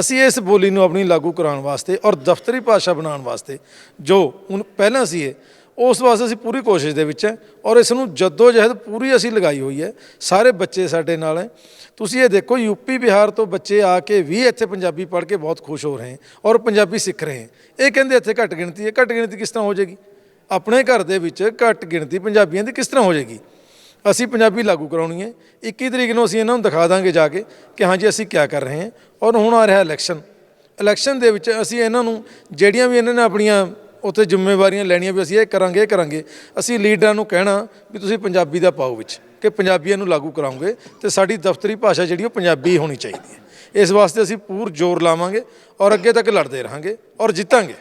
ਅਸੀਂ ਇਸ ਬੋਲੀ ਨੂੰ ਆਪਣੀ ਲਾਗੂ ਕਰਾਉਣ ਵਾਸਤੇ ਔਰ ਦਫ਼ਤਰੀ ਭਾਸ਼ਾ ਬਣਾਉਣ ਵਾਸਤੇ ਜੋ ਹੁਣ ਪਹਿਲਾਂ ਸੀ ਇਹ ਉਸ ਵਾਸਤੇ ਅਸੀਂ ਪੂਰੀ ਕੋਸ਼ਿਸ਼ ਦੇ ਵਿੱਚ ਹੈ ਔਰ ਇਸ ਨੂੰ ਜੱਦੋ ਜਹਿਦ ਪੂਰੀ ਅਸੀਂ ਲਗਾਈ ਹੋਈ ਹੈ। ਸਾਰੇ ਬੱਚੇ ਸਾਡੇ ਨਾਲ ਹੈ। ਤੁਸੀਂ ਇਹ ਦੇਖੋ ਯੂਪੀ ਬਿਹਾਰ ਤੋਂ ਬੱਚੇ ਆ ਕੇ ਵੀ ਇੱਥੇ ਪੰਜਾਬੀ ਪੜ੍ਹ ਕੇ ਬਹੁਤ ਖੁਸ਼ ਹੋ ਰਹੇ ਹਨ ਔਰ ਪੰਜਾਬੀ ਸਿੱਖ ਰਹੇ ਹਨ ਇਹ ਕਹਿੰਦੇ ਇੱਥੇ ਘੱਟ ਗਿਣਤੀ ਹੈ। ਘੱਟ ਗਿਣਤੀ ਕਿਸ ਤਰ੍ਹਾਂ ਹੋ ਜਾਏਗੀ? ਆਪਣੇ ਘਰ ਦੇ ਵਿੱਚ ਘੱਟ ਗਿਣਤੀ ਪੰਜਾਬੀਆਂ ਦੀ ਕਿਸ ਤਰ੍ਹਾਂ ਹੋ ਜਾਏਗੀ? ਅਸੀਂ ਪੰਜਾਬੀ ਲਾਗੂ ਕਰਾਉਣੀ ਹੈ। 21 ਤਰੀਕ ਨੂੰ ਅਸੀਂ ਇਹਨਾਂ ਨੂੰ ਦਿਖਾ ਦਾਂਗੇ ਜਾ ਕੇ ਕਿ ਹਾਂਜੀ ਅਸੀਂ ਕੀ ਕਰ ਰਹੇ ਹਾਂ। ਔਰ ਹੁਣ ਆ ਰਿਹਾ ਇਲੈਕਸ਼ਨ। ਇਲੈਕਸ਼ਨ ਦੇ ਵਿੱਚ ਅਸੀਂ ਇਹਨਾਂ ਨੂੰ, ਜਿਹੜੀਆਂ ਵੀ ਇਹਨਾਂ ਨੇ ਆਪਣੀਆਂ ਉੱਥੇ ਜ਼ਿੰਮੇਵਾਰੀਆਂ ਲੈਣੀਆਂ ਵੀ ਅਸੀਂ ਇਹ ਕਰਾਂਗੇ ਇਹ ਕਰਾਂਗੇ। ਅਸੀਂ ਲੀਡਰਾਂ ਨੂੰ ਕਹਿਣਾ ਵੀ ਤੁਸੀਂ ਪੰਜਾਬੀ ਦਾ ਪਾਓ ਵਿੱਚ, ਕਿ ਪੰਜਾਬੀਆਂ ਨੂੰ ਲਾਗੂ ਕਰਾਉਂਗੇ ਤੇ ਸਾਡੀ ਦਫ਼ਤਰੀ ਭਾਸ਼ਾ ਜਿਹੜੀ ਉਹ ਪੰਜਾਬੀ ਹੋਣੀ ਚਾਹੀਦੀ ਹੈ। ਇਸ ਵਾਸਤੇ ਅਸੀਂ ਪੂਰ ਜ਼ੋਰ ਲਾਵਾਂਗੇ ਔਰ ਅੱਗੇ ਤੱਕ ਲੜਦੇ ਰਹਾਂਗੇ ਔਰ ਜਿੱਤਾਂਗੇ।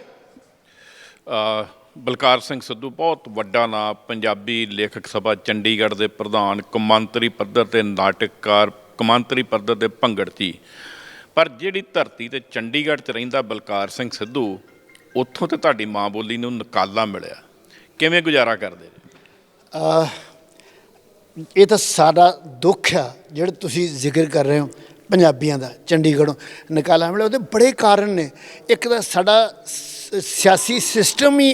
ਬਲਕਾਰ ਸਿੰਘ ਸਿੱਧੂ, ਬਹੁਤ ਵੱਡਾ ਨਾਂ ਪੰਜਾਬੀ ਲੇਖਕ ਸਭਾ, ਚੰਡੀਗੜ੍ਹ ਦੇ ਪ੍ਰਧਾਨ, ਕੌਮਾਂਤਰੀ ਪੱਧਰ ਤੇ ਨਾਟਕਕਾਰ, ਕਮਾਂਤਰੀ ਪੱਧਰ ਤੇ ਭੰਗੜਚੀ ਪਰ ਜਿਹੜੀ ਧਰਤੀ ਤੇ ਚੰਡੀਗੜ੍ਹ 'ਚ ਰਹਿੰਦਾ ਬਲਕਾਰ ਸਿੰਘ ਸਿੱਧੂ ਉੱਥੋਂ ਤੇ ਤੁਹਾਡੀ ਮਾਂ ਬੋਲੀ ਨੂੰ ਨਕਾਲਾ ਮਿਲਿਆ। ਕਿਵੇਂ ਗੁਜ਼ਾਰਾ ਕਰਦੇ ਇਹ ਤਾਂ ਸਾਡਾ ਦੁੱਖ ਆ, ਜਿਹੜਾ ਤੁਸੀਂ ਜ਼ਿਕਰ ਕਰ ਰਹੇ ਹੋ ਪੰਜਾਬੀਆਂ ਦਾ, ਚੰਡੀਗੜ੍ਹੋਂ। ਨਿਕਾਲਾ ਮਿਲਿਆ, ਉਹਦੇ ਬੜੇ ਕਾਰਨ ਨੇ। ਇੱਕ ਤਾਂ ਸਾਡਾ ਸਿਆਸੀ ਸਿਸਟਮ ਹੀ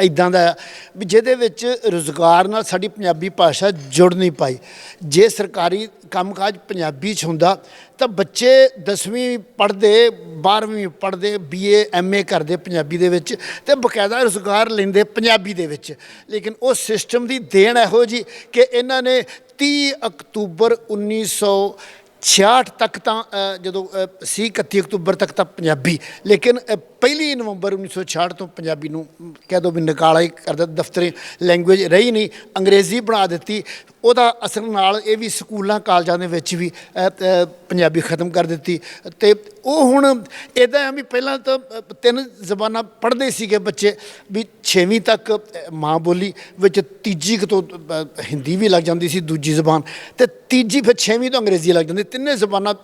ਇਦਾਂ ਦਾ ਆ ਵੀ ਜਿਹਦੇ ਵਿੱਚ ਰੁਜ਼ਗਾਰ ਨਾਲ ਸਾਡੀ ਪੰਜਾਬੀ ਭਾਸ਼ਾ ਜੁੜ ਨਹੀਂ ਪਾਈ। ਜੇ ਸਰਕਾਰੀ ਕੰਮਕਾਜ ਪੰਜਾਬੀ 'ਚ ਹੁੰਦਾ, ਤਾਂ ਬੱਚੇ 10ਵੀਂ ਪੜ੍ਹਦੇ 12ਵੀਂ ਪੜ੍ਹਦੇ ਬੀਏ ਐਮਏ ਕਰਦੇ ਪੰਜਾਬੀ ਦੇ ਵਿੱਚ ਤੇ ਬਕਾਇਦਾ ਰੁਜ਼ਗਾਰ ਲੈਂਦੇ ਪੰਜਾਬੀ ਦੇ ਵਿੱਚ। ਲੇਕਿਨ ਉਹ ਸਿਸਟਮ ਦੀ ਦੇਣ ਇਹੋ ਜੀ ਕਿ ਇਹਨਾਂ ਨੇ 30 ਅਕਤੂਬਰ 1900 66 ਤੱਕ ਤਾਂ ਜਦੋਂ ਸੀ 31 ਅਕਤੂਬਰ ਤੱਕ ਤਾਂ ਪੰਜਾਬੀ। ਲੇਕਿਨ ਪਹਿਲੀ ਨਵੰਬਰ 1966 ਤੋਂ ਪੰਜਾਬੀ ਨੂੰ ਕਹਿ ਦੋ ਵੀ ਨਿਕਾਲਾ ਹੀ ਕਰਦਾ ਦਫ਼ਤਰੀ ਲੈਂਗੁਏਜ ਰਹੀ ਨਹੀਂ, ਅੰਗਰੇਜ਼ੀ ਬਣਾ ਦਿੱਤੀ। ਉਹਦਾ ਅਸਰ ਨਾਲ ਇਹ ਵੀ ਸਕੂਲਾਂ, ਕਾਲਜਾਂ ਦੇ ਵਿੱਚ ਵੀ ਪੰਜਾਬੀ ਖਤਮ ਕਰ ਦਿੱਤੀ। ਤੇ ਉਹ ਹੁਣ ਇਦਾਂ ਆ ਵੀ ਪਹਿਲਾਂ ਤਾਂ ਤਿੰਨ ਜ਼ਬਾਨਾਂ ਪੜ੍ਹਦੇ ਸੀਗੇ ਬੱਚੇ, ਵੀ 6ਵੀਂ ਤੱਕ ਮਾਂ ਬੋਲੀ ਵਿੱਚ ਤੀਜੀ ਤੋਂ ਹਿੰਦੀ ਵੀ ਲੱਗ ਜਾਂਦੀ ਸੀ, ਦੂਜੀ ਜ਼ਬਾਨ। ਤੇ ਤੀਜੀ ਫਿਰ 6ਵੀਂ ਤੋਂ ਅੰਗਰੇਜ਼ੀ ਲੱਗ ਜਾਂਦੀ, ਤਿੰਨੇ ਜ਼ਬਾਨਾਂ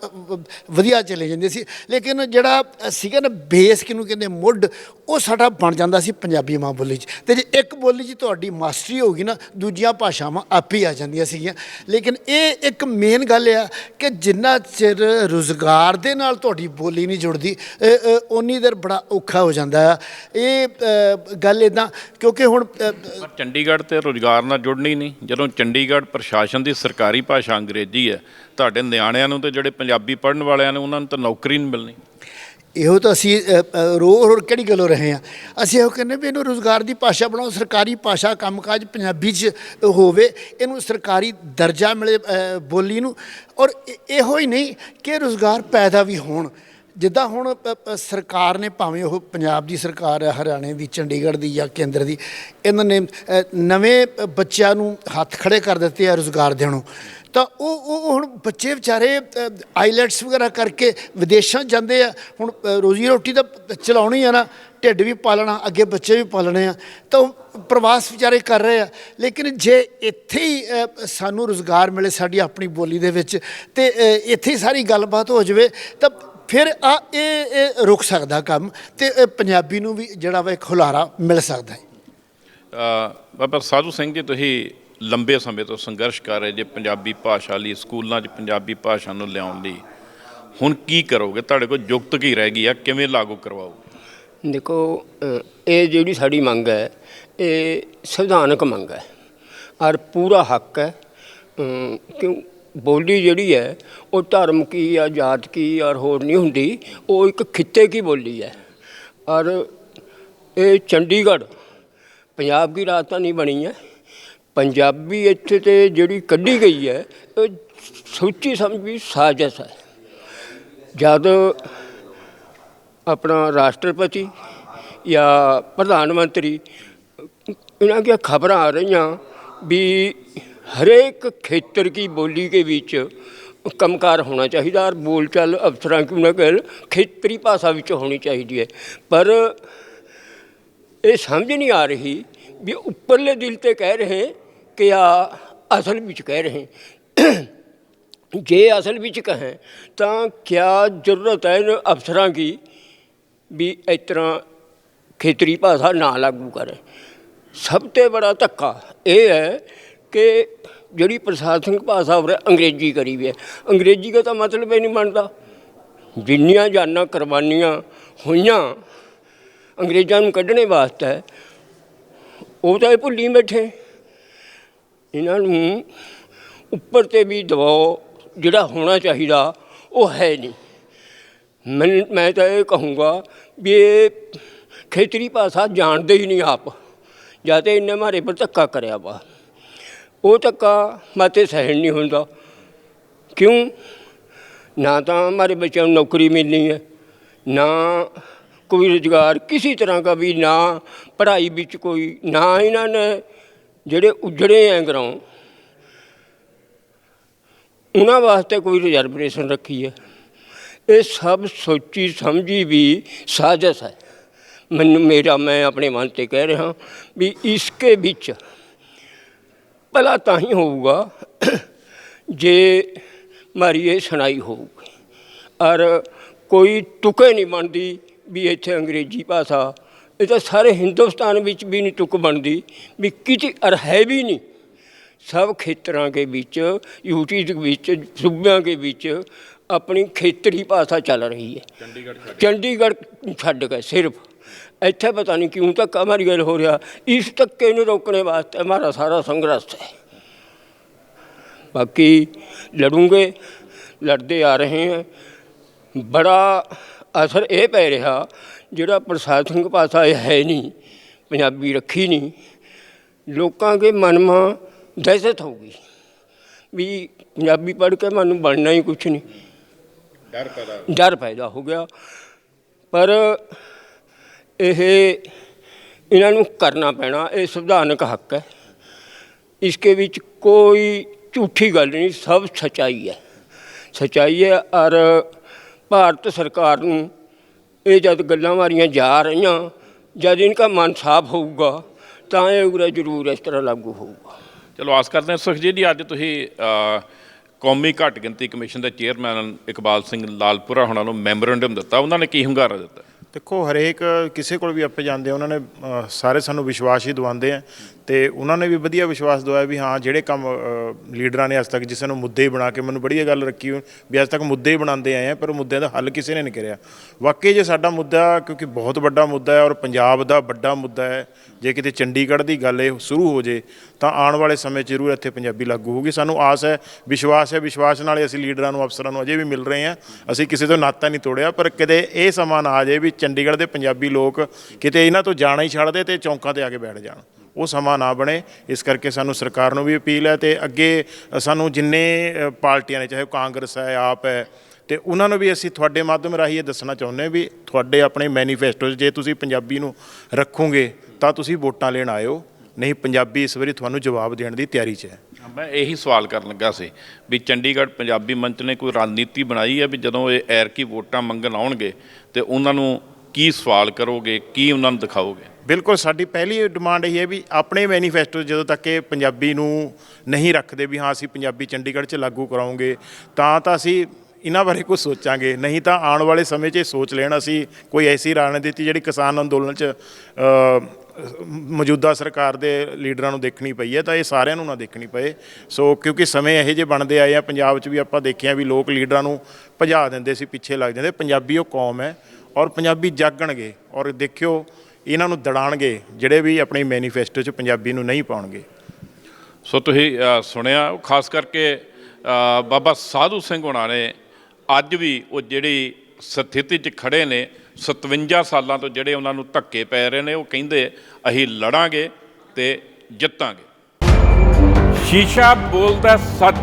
ਵਧੀਆ ਚਲੇ ਜਾਂਦੀਆਂ ਸੀ। ਲੇਕਿਨ ਜਿਹੜਾ ਸੀਗਾ ਨਾ, ਬੇਸ ਕਿਹਨੂੰ ਕਹਿੰਦੇ ਮੁੱਢ, ਉਹ ਸਾਡਾ ਬਣ ਜਾਂਦਾ ਸੀ ਪੰਜਾਬੀ ਮਾਂ ਬੋਲੀ 'ਚ। ਤੇ ਜੇ ਇੱਕ ਬੋਲੀ 'ਚ ਤੁਹਾਡੀ ਮਾਸਟਰੀ ਹੋ ਗਈ ਨਾ, ਦੂਜੀਆਂ ਭਾਸ਼ਾਵਾਂ ਆਪ ਹੀ ਆ ਜਾਂਦੀਆਂ ਸੀਗੀਆਂ। ਲੇਕਿਨ ਇਹ ਇੱਕ ਮੇਨ ਗੱਲ ਆ ਕਿ ਜਿੰਨਾ ਚਿਰ ਰੁਜ਼ਗਾਰ ਦੇ ਨਾਲ ਤੁਹਾਡੀ ਬੋਲੀ ਨਹੀਂ ਜੁੜਦੀ ਉਨੀ ਦੇਰ ਬੜਾ ਔਖਾ ਹੋ ਜਾਂਦਾ ਆ। ਇਹ ਗੱਲ ਇਦਾਂ ਕਿਉਂਕਿ ਹੁਣ ਚੰਡੀਗੜ੍ਹ ਤੇ ਰੁਜ਼ਗਾਰ ਨਾਲ ਜੁੜਨੀ ਨਹੀਂ। ਜਦੋਂ ਚੰਡੀਗੜ੍ਹ ਪ੍ਰਸ਼ਾਸਨ ਦੀ ਸਰਕਾਰੀ ਭਾਸ਼ਾ ਅੰਗਰੇਜ਼ੀ ਹੈ, ਤੁਹਾਡੇ ਨਿਆਣਿਆਂ ਨੂੰ ਤੇ ਜਿਹੜੇ ਪੰਜਾਬੀ ਪੜ੍ਹਨ ਵਾਲਿਆਂ ਨੇ, ਉਹਨਾਂ ਨੂੰ ਤਾਂ ਨੌਕਰੀ ਨਹੀਂ ਮਿਲਣੀ। ਇਹੋ ਤਾਂ ਅਸੀਂ ਅ, ਅ, ਰੋ ਰੋ ਕਿਹੜੀ ਗੱਲੋਂ ਰਹੇ ਆ ਅਸੀਂ ਇਹੋ ਕਹਿੰਦੇ ਵੀ ਇਹਨੂੰ ਰੋਜ਼ਗਾਰ ਦੀ ਭਾਸ਼ਾ ਬਣਾਓ ਸਰਕਾਰੀ ਭਾਸ਼ਾ ਕੰਮਕਾਜ ਪੰਜਾਬੀ 'ਚ ਹੋਵੇ ਇਹਨੂੰ ਸਰਕਾਰੀ ਦਰਜਾ ਮਿਲੇ ਬੋਲੀ ਨੂੰ। ਔਰ ਇਹੋ ਹੀ ਨਹੀਂ ਕਿ ਰੋਜ਼ਗਾਰ ਪੈਦਾ ਵੀ ਹੋਣ। ਜਿੱਦਾਂ ਹੁਣ ਸਰਕਾਰ ਨੇ ਭਾਵੇਂ ਉਹ ਪੰਜਾਬ ਦੀ ਸਰਕਾਰ ਹੈ ਹਰਿਆਣੇ ਦੀ ਚੰਡੀਗੜ੍ਹ ਦੀ ਜਾਂ ਕੇਂਦਰ ਦੀ ਇਹਨਾਂ ਨੇ ਨਵੇਂ ਬੱਚਿਆਂ ਨੂੰ ਹੱਥ ਖੜੇ ਕਰ ਦਿੱਤੇ ਆ ਰੋਜ਼ਗਾਰ ਦੇਣੋਂ। ਤਾਂ ਉਹ ਉਹ ਹੁਣ ਬੱਚੇ ਵਿਚਾਰੇ ਆਈਲੈਟਸ ਵਗੈਰਾ ਕਰਕੇ ਵਿਦੇਸ਼ਾਂ ਜਾਂਦੇ ਆ। ਹੁਣ ਰੋਜ਼ੀ ਰੋਟੀ ਤਾਂ ਚਲਾਉਣੀ ਆ ਨਾ ਢਿੱਡ ਵੀ ਪਾਲਣਾ ਅੱਗੇ ਬੱਚੇ ਵੀ ਪਾਲਣੇ ਆ। ਤਾਂ ਉਹ ਪ੍ਰਵਾਸ ਵਿਚਾਰੇ ਕਰ ਰਹੇ ਆ। ਲੇਕਿਨ ਜੇ ਇੱਥੇ ਹੀ ਸਾਨੂੰ ਰੋਜ਼ਗਾਰ ਮਿਲੇ ਸਾਡੀ ਆਪਣੀ ਬੋਲੀ ਦੇ ਵਿੱਚ ਤੇ ਇੱਥੇ ਹੀ ਸਾਰੀ ਗੱਲਬਾਤ ਹੋ ਜਾਵੇ ਤਾਂ ਫਿਰ ਆ ਇਹ ਰੁਕ ਸਕਦਾ ਕੰਮ ਤੇ ਅ, ਪੰਜਾਬੀ ਨੂੰ ਵੀ ਜਿਹੜਾ ਵਾ ਇੱਕ ਹੁਲਾਰਾ ਮਿਲ ਸਕਦਾ ਹੈ। ਬਾਬਾ ਸਾਧੂ ਸਿੰਘ ਜੀ ਤੁਸੀਂ ਲੰਬੇ ਸਮੇਂ ਤੋਂ ਸੰਘਰਸ਼ ਕਰ ਰਹੇ ਜੇ ਪੰਜਾਬੀ ਭਾਸ਼ਾ ਲਈ ਸਕੂਲਾਂ 'ਚ ਪੰਜਾਬੀ ਭਾਸ਼ਾ ਨੂੰ ਲਿਆਉਣ ਲਈ। ਹੁਣ ਕੀ ਕਰੋਗੇ? ਤੁਹਾਡੇ ਕੋਲ ਯੁਕਤ ਕੀ ਰਹਿ ਗਈ ਆ? ਕਿਵੇਂ ਲਾਗੂ ਕਰਵਾਓਗੇ? ਦੇਖੋ ਇਹ ਜਿਹੜੀ ਸਾਡੀ ਮੰਗ ਹੈ ਇਹ ਸੰਵਿਧਾਨਕ ਮੰਗ ਹੈ। ਔਰ ਪੂਰਾ ਹੱਕ ਹੈ। ਅ, ਕਿਉਂ? ਬੋਲੀ ਜਿਹੜੀ ਹੈ ਉਹ ਧਰਮ ਕੀ ਆ ਜਾਤ ਕੀ ਔਰ ਹੋਰ ਨਹੀਂ ਹੁੰਦੀ ਉਹ ਇੱਕ ਖਿੱਤੇ ਕੀ ਬੋਲੀ ਹੈ। ਔਰ ਇਹ ਚੰਡੀਗੜ੍ਹ ਪੰਜਾਬ ਦੀ ਰਾਜਧਾਨੀ ਬਣੀ ਹੈ। ਪੰਜਾਬੀ ਇੱਥੇ ਤੇ ਜਿਹੜੀ ਕੱਢੀ ਗਈ ਹੈ, ਇਹ ਸੋਚੀ ਸਮਝੀ ਸਾਜ਼ਿਸ਼ ਹੈ। ਜਦ ਆਪਣਾ ਰਾਸ਼ਟਰਪਤੀ ਜਾਂ ਪ੍ਰਧਾਨ ਮੰਤਰੀ ਇਹਨਾਂ ਦੀਆਂ ਖਬਰਾਂ ਆ ਰਹੀਆਂ ਵੀ ਹਰੇਕ ਖੇਤਰ ਕੀ ਬੋਲੀ ਕੇ ਵਿੱਚ ਕੰਮਕਾਰ ਹੋਣਾ ਚਾਹੀਦਾ ਔਰ ਬੋਲਚਾਲ ਅਫਸਰਾਂ ਕਿਉਂ ਨਾ ਕਹਿ ਖੇਤਰੀ ਭਾਸ਼ਾ ਵਿੱਚ ਹੋਣੀ ਚਾਹੀਦੀ ਹੈ। ਪਰ ਇਹ ਸਮਝ ਨਹੀਂ ਆ ਰਹੀ ਵੀ ਉੱਪਰਲੇ ਦਿਲ ਤੇ ਕਹਿ ਰਹੇ ਕਿ ਆ ਅਸਲ ਵਿੱਚ ਕਹਿ ਰਹੇ ਜੇ ਅਸਲ ਵਿੱਚ ਕहें ਤਾਂ ਕਿਆ ਜ਼ਰੂਰਤ ਹੈ ਇਹਨਾਂ ਅਫਸਰਾਂ ਕੀ ਵੀ ਇਸ ਤਰ੍ਹਾਂ ਖੇਤਰੀ ਭਾਸ਼ਾ ਨਾ ਲਾਗੂ ਕਰੇ? ਸਭ ਤੋਂ ਬੜਾ ਧੱਕਾ ਇਹ ਹੈ ਕਿ ਜਿਹੜੀ ਪ੍ਰਸ਼ਾਸਨਿਕ ਭਾਸ਼ਾ ਉਰੇ ਅੰਗਰੇਜ਼ੀ ਕਰੀ ਵੀ ਹੈ। ਅੰਗਰੇਜ਼ੀ ਦਾ ਤਾਂ ਮਤਲਬ ਹੀ ਨਹੀਂ ਬਣਦਾ। ਜਿੰਨੀਆਂ ਜਾਨਾਂ ਕੁਰਬਾਨੀਆਂ ਹੋਈਆਂ ਅੰਗਰੇਜ਼ਾਂ ਨੂੰ ਕੱਢਣੇ ਵਾਸਤੇ, ਉਹ ਤਾਂ ਇਹ ਭੁੱਲੀ ਬੈਠੇ। ਇਹਨਾਂ ਨੂੰ ਉੱਪਰ ਤੇ ਵੀ ਦਬਾਅ ਜਿਹੜਾ ਹੋਣਾ ਚਾਹੀਦਾ, ਉਹ ਹੈ ਨਹੀਂ। ਮੈਂ ਮੈਂ ਤਾਂ ਇਹ ਕਹੂੰਗਾ ਵੀ ਇਹ ਖੇਤਰੀ ਭਾਸ਼ਾ ਜਾਣਦੇ ਹੀ ਨਹੀਂ ਆਪ, ਜਾਂ ਤੇ ਇਹਨੇ ਮਾਰੇ ਪਰ ਧੱਕਾ ਕਰਿਆ ਵਾ। ਉਹ ਧੱਕਾ ਮਾਤੇ ਸਹਿਣ ਨਹੀਂ ਹੁੰਦਾ। ਕਿਉਂ? ਨਾ ਤਾਂ ਮਾਰੇ ਬੱਚਿਆਂ ਨੂੰ ਨੌਕਰੀ ਮਿਲਣੀ ਹੈ, ਨਾ ਕੋਈ ਰੁਜ਼ਗਾਰ ਕਿਸੇ ਤਰ੍ਹਾਂ ਦਾ ਵੀ, ਨਾ ਪੜ੍ਹਾਈ ਵਿੱਚ ਕੋਈ, ਨਾ ਇਹਨਾਂ ਨੇ ਜਿਹੜੇ ਉਜੜੇ ਐ ਘਰੋਂ ਉਹਨਾਂ ਵਾਸਤੇ ਕੋਈ ਰਿਜ਼ਰਵੇਸ਼ਨ ਰੱਖੀ ਹੈ। ਇਹ ਸਭ ਸੋਚੀ ਸਮਝੀ ਵੀ ਸਾਜ਼ਿਸ਼ ਹੈ। ਮੈਨੂੰ ਮੇਰਾ, ਮੈਂ ਆਪਣੇ ਮਨ ਤੇ ਕਹਿ ਰਿਹਾ ਵੀ ਇਸਕੇ ਵਿੱਚ ਭਲਾ ਤਾਂ ਹੀ ਹੋਊਗਾ ਜੇ ਮਾਰੀ ਇਹ ਸੁਣਾਈ ਹੋਊਗੀ। ਔਰ ਕੋਈ ਤੁਕੇ ਨਹੀਂ ਬਣਦੀ ਵੀ ਇੱਥੇ ਅੰਗਰੇਜ਼ੀ ਭਾਸ਼ਾ ਇਹ ਤਾਂ ਸਾਰੇ ਹਿੰਦੁਸਤਾਨ ਵਿੱਚ ਵੀ ਨਹੀਂ ਤੁਕ ਬਣਦੀ ਵੀ ਕਿਤੇ ਅਰ ਹੈ ਵੀ ਨਹੀਂ। ਸਭ ਖੇਤਰਾਂ ਦੇ ਵਿੱਚ ਯੂਟੀ ਦੇ ਵਿੱਚ ਸੂਬਿਆਂ ਦੇ ਵਿੱਚ ਆਪਣੀ ਖੇਤਰੀ ਭਾਸ਼ਾ ਚੱਲ ਰਹੀ ਹੈ। ਚੰਡੀਗੜ੍ਹ ਚੰਡੀਗੜ੍ਹ ਛੱਡ ਕੇ ਸਿਰਫ। ਇੱਥੇ ਪਤਾ ਨਹੀਂ ਕਿਉਂ ਤੱਕ ਹਮਾਰੀ ਗੱਲ ਹੋ ਰਿਹਾ ਇਸ ਧੱਕੇ ਨੂੰ ਰੋਕਣੇ ਵਾਸਤੇ ਹਮਾਰਾ ਸਾਰਾ ਸੰਘਰਸ਼ ਹੈ। ਬਾਕੀ ਲੜੂਗੇ ਲੜਦੇ ਆ ਰਹੇ ਹਾਂ। ਬੜਾ ਅਸਰ ਇਹ ਪੈ ਰਿਹਾ ਜਿਹੜਾ ਪ੍ਰਸ਼ਾਸਨਿਕ ਭਾਸ਼ਾ ਇਹ ਹੈ ਨਹੀਂ ਪੰਜਾਬੀ ਰੱਖੀ ਨਹੀਂ। ਲੋਕਾਂ ਦੇ ਮਨ ਮਾ ਦਹਿਸ਼ਤ ਹੋਊਗੀ ਵੀ ਪੰਜਾਬੀ ਪੜ੍ਹ ਕੇ ਮੈਨੂੰ ਬਣਨਾ ਹੀ ਕੁਛ ਨਹੀਂ। ਡਰ ਪੈਦਾ ਡਰ ਪੈਦਾ ਹੋ ਗਿਆ। ਪਰ ਇਹ ਇਹਨਾਂ ਨੂੰ ਕਰਨਾ ਪੈਣਾ ਇਹ ਸੰਵਿਧਾਨਕ ਹੱਕ ਹੈ। ਇਸਕੇ ਵਿੱਚ ਕੋਈ ਝੂਠੀ ਗੱਲ ਨਹੀਂ ਸਭ ਸਚਾਈ ਹੈ। ਸਚਾਈ ਹੈ ਔਰ ਭਾਰਤ ਸਰਕਾਰ ਨੂੰ ਇਹ ਜਦ ਗੱਲਾਂ ਮਾਰੀਆਂ ਜਾ ਰਹੀਆਂ, ਜਦ ਇਨਕਾ ਮਨ ਸਾਫ਼ ਹੋਊਗਾ, ਤਾਂ ਇਹ ਉਰੇ ਜ਼ਰੂਰ ਇਸ ਤਰ੍ਹਾਂ ਲਾਗੂ ਹੋਊਗਾ। ਚਲੋ, ਆਸ ਕਰਦੇ ਹਾਂ ਸੁਖਜੀਤ ਜੀ, ਅੱਜ ਤੁਸੀਂ ਕੌਮੀ ਘੱਟ ਗਿਣਤੀ ਕਮਿਸ਼ਨ ਦੇ ਚੇਅਰਮੈਨ ਇਕਬਾਲ ਸਿੰਘ ਲਾਲਪੁਰਾ ਹੁਣਾਂ ਨੂੰ ਮੈਮੋਰੈਂਡਮ ਦਿੱਤਾ। ਉਹਨਾਂ ਨੇ ਕੀ ਹੁੰਗਾਰਾ ਦਿੱਤਾ? ਦੇਖੋ ਹਰੇਕ ਕਿਸੇ ਕੋਲ ਵੀ ਆਪੇ ਜਾਂਦੇ ਆ, ਉਹਨਾਂ ਨੇ ਅ, ਸਾਰੇ ਸਾਨੂੰ ਵਿਸ਼ਵਾਸ ਹੀ ਦਵਾਉਂਦੇ ਆ। ਤੇ ਉਹਨਾਂ ਨੇ ਵੀ ਵਧੀਆ ਵਿਸ਼ਵਾਸ ਦਵਾਇਆ ਵੀ ਹਾਂ ਜਿਹੜੇ ਕੰਮ ਅ, ਲੀਡਰਾਂ ਨੇ ਅੱਜ ਤੱਕ ਜਿਸ ਨੂੰ ਮੁੱਦੇ ਹੀ ਬਣਾ ਕੇ ਮੈਨੂੰ ਬੜੀ ਇਹ ਗੱਲ ਰੱਖੀ ਹੋਈ ਵੀ ਅੱਜ ਤੱਕ ਮੁੱਦੇ ਹੀ ਬਣਾਉਂਦੇ ਆਏ ਆ ਪਰ ਉਹ ਮੁੱਦਿਆਂ ਦਾ ਹੱਲ ਕਿਸੇ ਨੇ ਨਹੀਂ ਕਰਿਆ। ਵਾਕਈ ਜੇ ਸਾਡਾ ਮੁੱਦਾ ਕਿਉਂਕਿ ਬਹੁਤ ਵੱਡਾ ਮੁੱਦਾ ਹੈ ਔਰ ਪੰਜਾਬ ਦਾ ਵੱਡਾ ਮੁੱਦਾ ਹੈ ਜੇ ਕਿਤੇ ਚੰਡੀਗੜ੍ਹ ਦੀ ਗੱਲ ਇਹ ਸ਼ੁਰੂ ਹੋ ਜੇ ਤਾਂ ਆਉਣ ਵਾਲੇ ਸਮੇਂ 'ਚ ਜ਼ਰੂਰ ਇੱਥੇ ਪੰਜਾਬੀ ਲਾਗੂ ਹੋਊਗੀ। ਸਾਨੂੰ ਆਸ ਹੈ ਵਿਸ਼ਵਾਸ ਹੈ ਵਿਸ਼ਵਾਸ ਨਾਲ ਹੀ ਅਸੀਂ ਲੀਡਰਾਂ ਨੂੰ ਅਫਸਰਾਂ ਨੂੰ ਅਜੇ ਵੀ ਮਿਲ ਰਹੇ ਹਾਂ। ਅਸੀਂ ਕਿਸੇ ਤੋਂ ਨਾਤਾ ਨਹੀਂ ਤੋੜਿਆ ਪਰ ਕਿਤੇ ਇਹ ਸਮਾਂ ਨਾ ਆ ਜਾਏ ਵੀ ਚੰਡੀਗੜ੍ਹ ਦੇ ਪੰਜਾਬੀ ਲੋਕ ਕਿਤੇ ਇਹਨਾਂ ਤੋਂ ਜਾਣਾ ਹੀ ਛੱਡ ਦੇ ਤੇ ਚੌਂਕਾਂ ਤੇ ਆ ਕੇ ਬੈਠ ਜਾਣ। ਉਹ ਸਮਾਂ ਨਾ ਬਣੇ। ਇਸ ਕਰਕੇ ਸਾਨੂੰ ਸਰਕਾਰ ਨੂੰ ਵੀ ਅਪੀਲ ਹੈ ਤੇ ਅੱਗੇ ਸਾਨੂੰ ਜਿੰਨੇ ਪਾਰਟੀਆਂ ਨੇ, ਚਾਹੇ ਉਹ ਕਾਂਗਰਸ ਹੈ, ਆਪ ਹੈ, ਤੇ ਉਹਨਾਂ ਨੂੰ ਵੀ ਅਸੀਂ ਤੁਹਾਡੇ ਮਾਧਿਅਮ ਰਾਹੀਂ ਇਹ ਦੱਸਣਾ ਚਾਹੁੰਦੇ ਹਾਂ ਵੀ ਤੁਹਾਡੇ ਆਪਣੇ ਮੈਨੀਫੈਸਟੋ 'ਚ ਜੇ ਤੁਸੀਂ ਪੰਜਾਬੀ ਨੂੰ ਰੱਖੋਗੇ ਤਾਂ ਤੁਸੀਂ ਵੋਟਾਂ ਲੈਣ ਆਇਓ। ਨਹੀਂ, ਪੰਜਾਬੀ ਇਸ ਵਾਰੀ ਤੁਹਾਨੂੰ ਜਵਾਬ ਦੇਣ ਦੀ ਤਿਆਰੀ 'ਚ ਹੈ। ਮੈਂ ਇਹੀ ਸਵਾਲ ਕਰਨ ਲੱਗਾ ਸੀ ਵੀ ਚੰਡੀਗੜ੍ਹ ਪੰਜਾਬੀ ਮੰਚ ਨੇ ਕੋਈ ਰਣਨੀਤੀ ਬਣਾਈ ਹੈ ਵੀ ਜਦੋਂ ਇਹ ਐਰ ਕੀ ਵੋਟਾਂ ਮੰਗਣ ਆਉਣਗੇ ਤੇ ਉਹਨਾਂ ਨੂੰ ਕੀ ਸਵਾਲ ਕਰੋਗੇ, ਕੀ ਉਹਨਾਂ ਨੂੰ ਦਿਖਾਓਗੇ? ਬਿਲਕੁਲ, ਸਾਡੀ ਪਹਿਲੀ ਡਿਮਾਂਡ ਇਹ ਹੈ ਵੀ ਆਪਣੇ ਮੈਨੀਫੈਸਟੋ ਜਦੋਂ ਤੱਕ ਇਹ ਪੰਜਾਬੀ ਨੂੰ ਨਹੀਂ ਰੱਖਦੇ ਵੀ ਹਾਂ, ਅਸੀਂ ਪੰਜਾਬੀ ਚੰਡੀਗੜ੍ਹ 'ਚ ਲਾਗੂ ਕਰਾਉਂਗੇ, ਤਾਂ ਤਾਂ ਅਸੀਂ ਇਹਨਾਂ ਬਾਰੇ ਕੁਝ ਸੋਚਾਂਗੇ। ਨਹੀਂ ਤਾਂ ਆਉਣ ਵਾਲੇ ਸਮੇਂ 'ਚ ਇਹ ਸੋਚ ਲੈਣ ਅਸੀਂ ਕੋਈ ਐਸੀ ਰਣਨੀਤੀ ਜਿਹੜੀ ਕਿਸਾਨ ਅੰਦੋਲਨ 'ਚ ਮੌਜੂਦਾ ਸਰਕਾਰ ਦੇ ਲੀਡਰਾਂ ਨੂੰ ਦੇਖਣੀ ਪਈ ਹੈ, ਤਾਂ ਇਹ ਸਾਰਿਆਂ ਨੂੰ ਨਾ ਦੇਖਣੀ ਪਏ। ਸੋ ਕਿਉਂਕਿ ਸਮੇਂ ਇਹੋ ਜਿਹੇ ਬਣਦੇ ਆਏ ਆ, ਪੰਜਾਬ 'ਚ ਵੀ ਆਪਾਂ ਦੇਖਿਆ ਵੀ ਲੋਕ ਲੀਡਰਾਂ ਨੂੰ ਭਜਾ ਦਿੰਦੇ ਸੀ, ਪਿੱਛੇ ਲੱਗ ਜਾਂਦੇ। ਪੰਜਾਬੀ ਉਹ ਕੌਮ ਹੈ ਔਰ ਪੰਜਾਬੀ ਜਾਗਣਗੇ ਔਰ ਦੇਖਿਓ ਇਹਨਾਂ ਨੂੰ ਦੜਾਣਗੇ ਜਿਹੜੇ ਵੀ ਆਪਣੇ ਮੈਨੀਫੈਸਟੋ 'ਚ ਪੰਜਾਬੀ ਨੂੰ ਨਹੀਂ ਪਾਉਣਗੇ। ਸੋ ਤੁਸੀਂ ਸੁਣਿਆ ਉਹ ਖਾਸ ਕਰਕੇ ਬਾਬਾ ਸਾਧੂ ਸਿੰਘ ਹੋਣਾ ਨੇ ਅੱਜ ਵੀ ਉਹ ਜਿਹੜੀ ਸਥਿਤੀ 'ਚ ਖੜੇ ਨੇ 57 ਸਾਲਾਂ ਤੋਂ ਜਿਹੜੇ ਉਹਨਾਂ ਨੂੰ ਧੱਕੇ ਪੈ ਰਹੇ ਨੇ ਉਹ ਕਹਿੰਦੇ ਅਸੀਂ ਲੜਾਂਗੇ ਤੇ ਜਿੱਤਾਂਗੇ। ਸ਼ੀਸ਼ਾ ਬੋਲਦਾ ਸੱਚ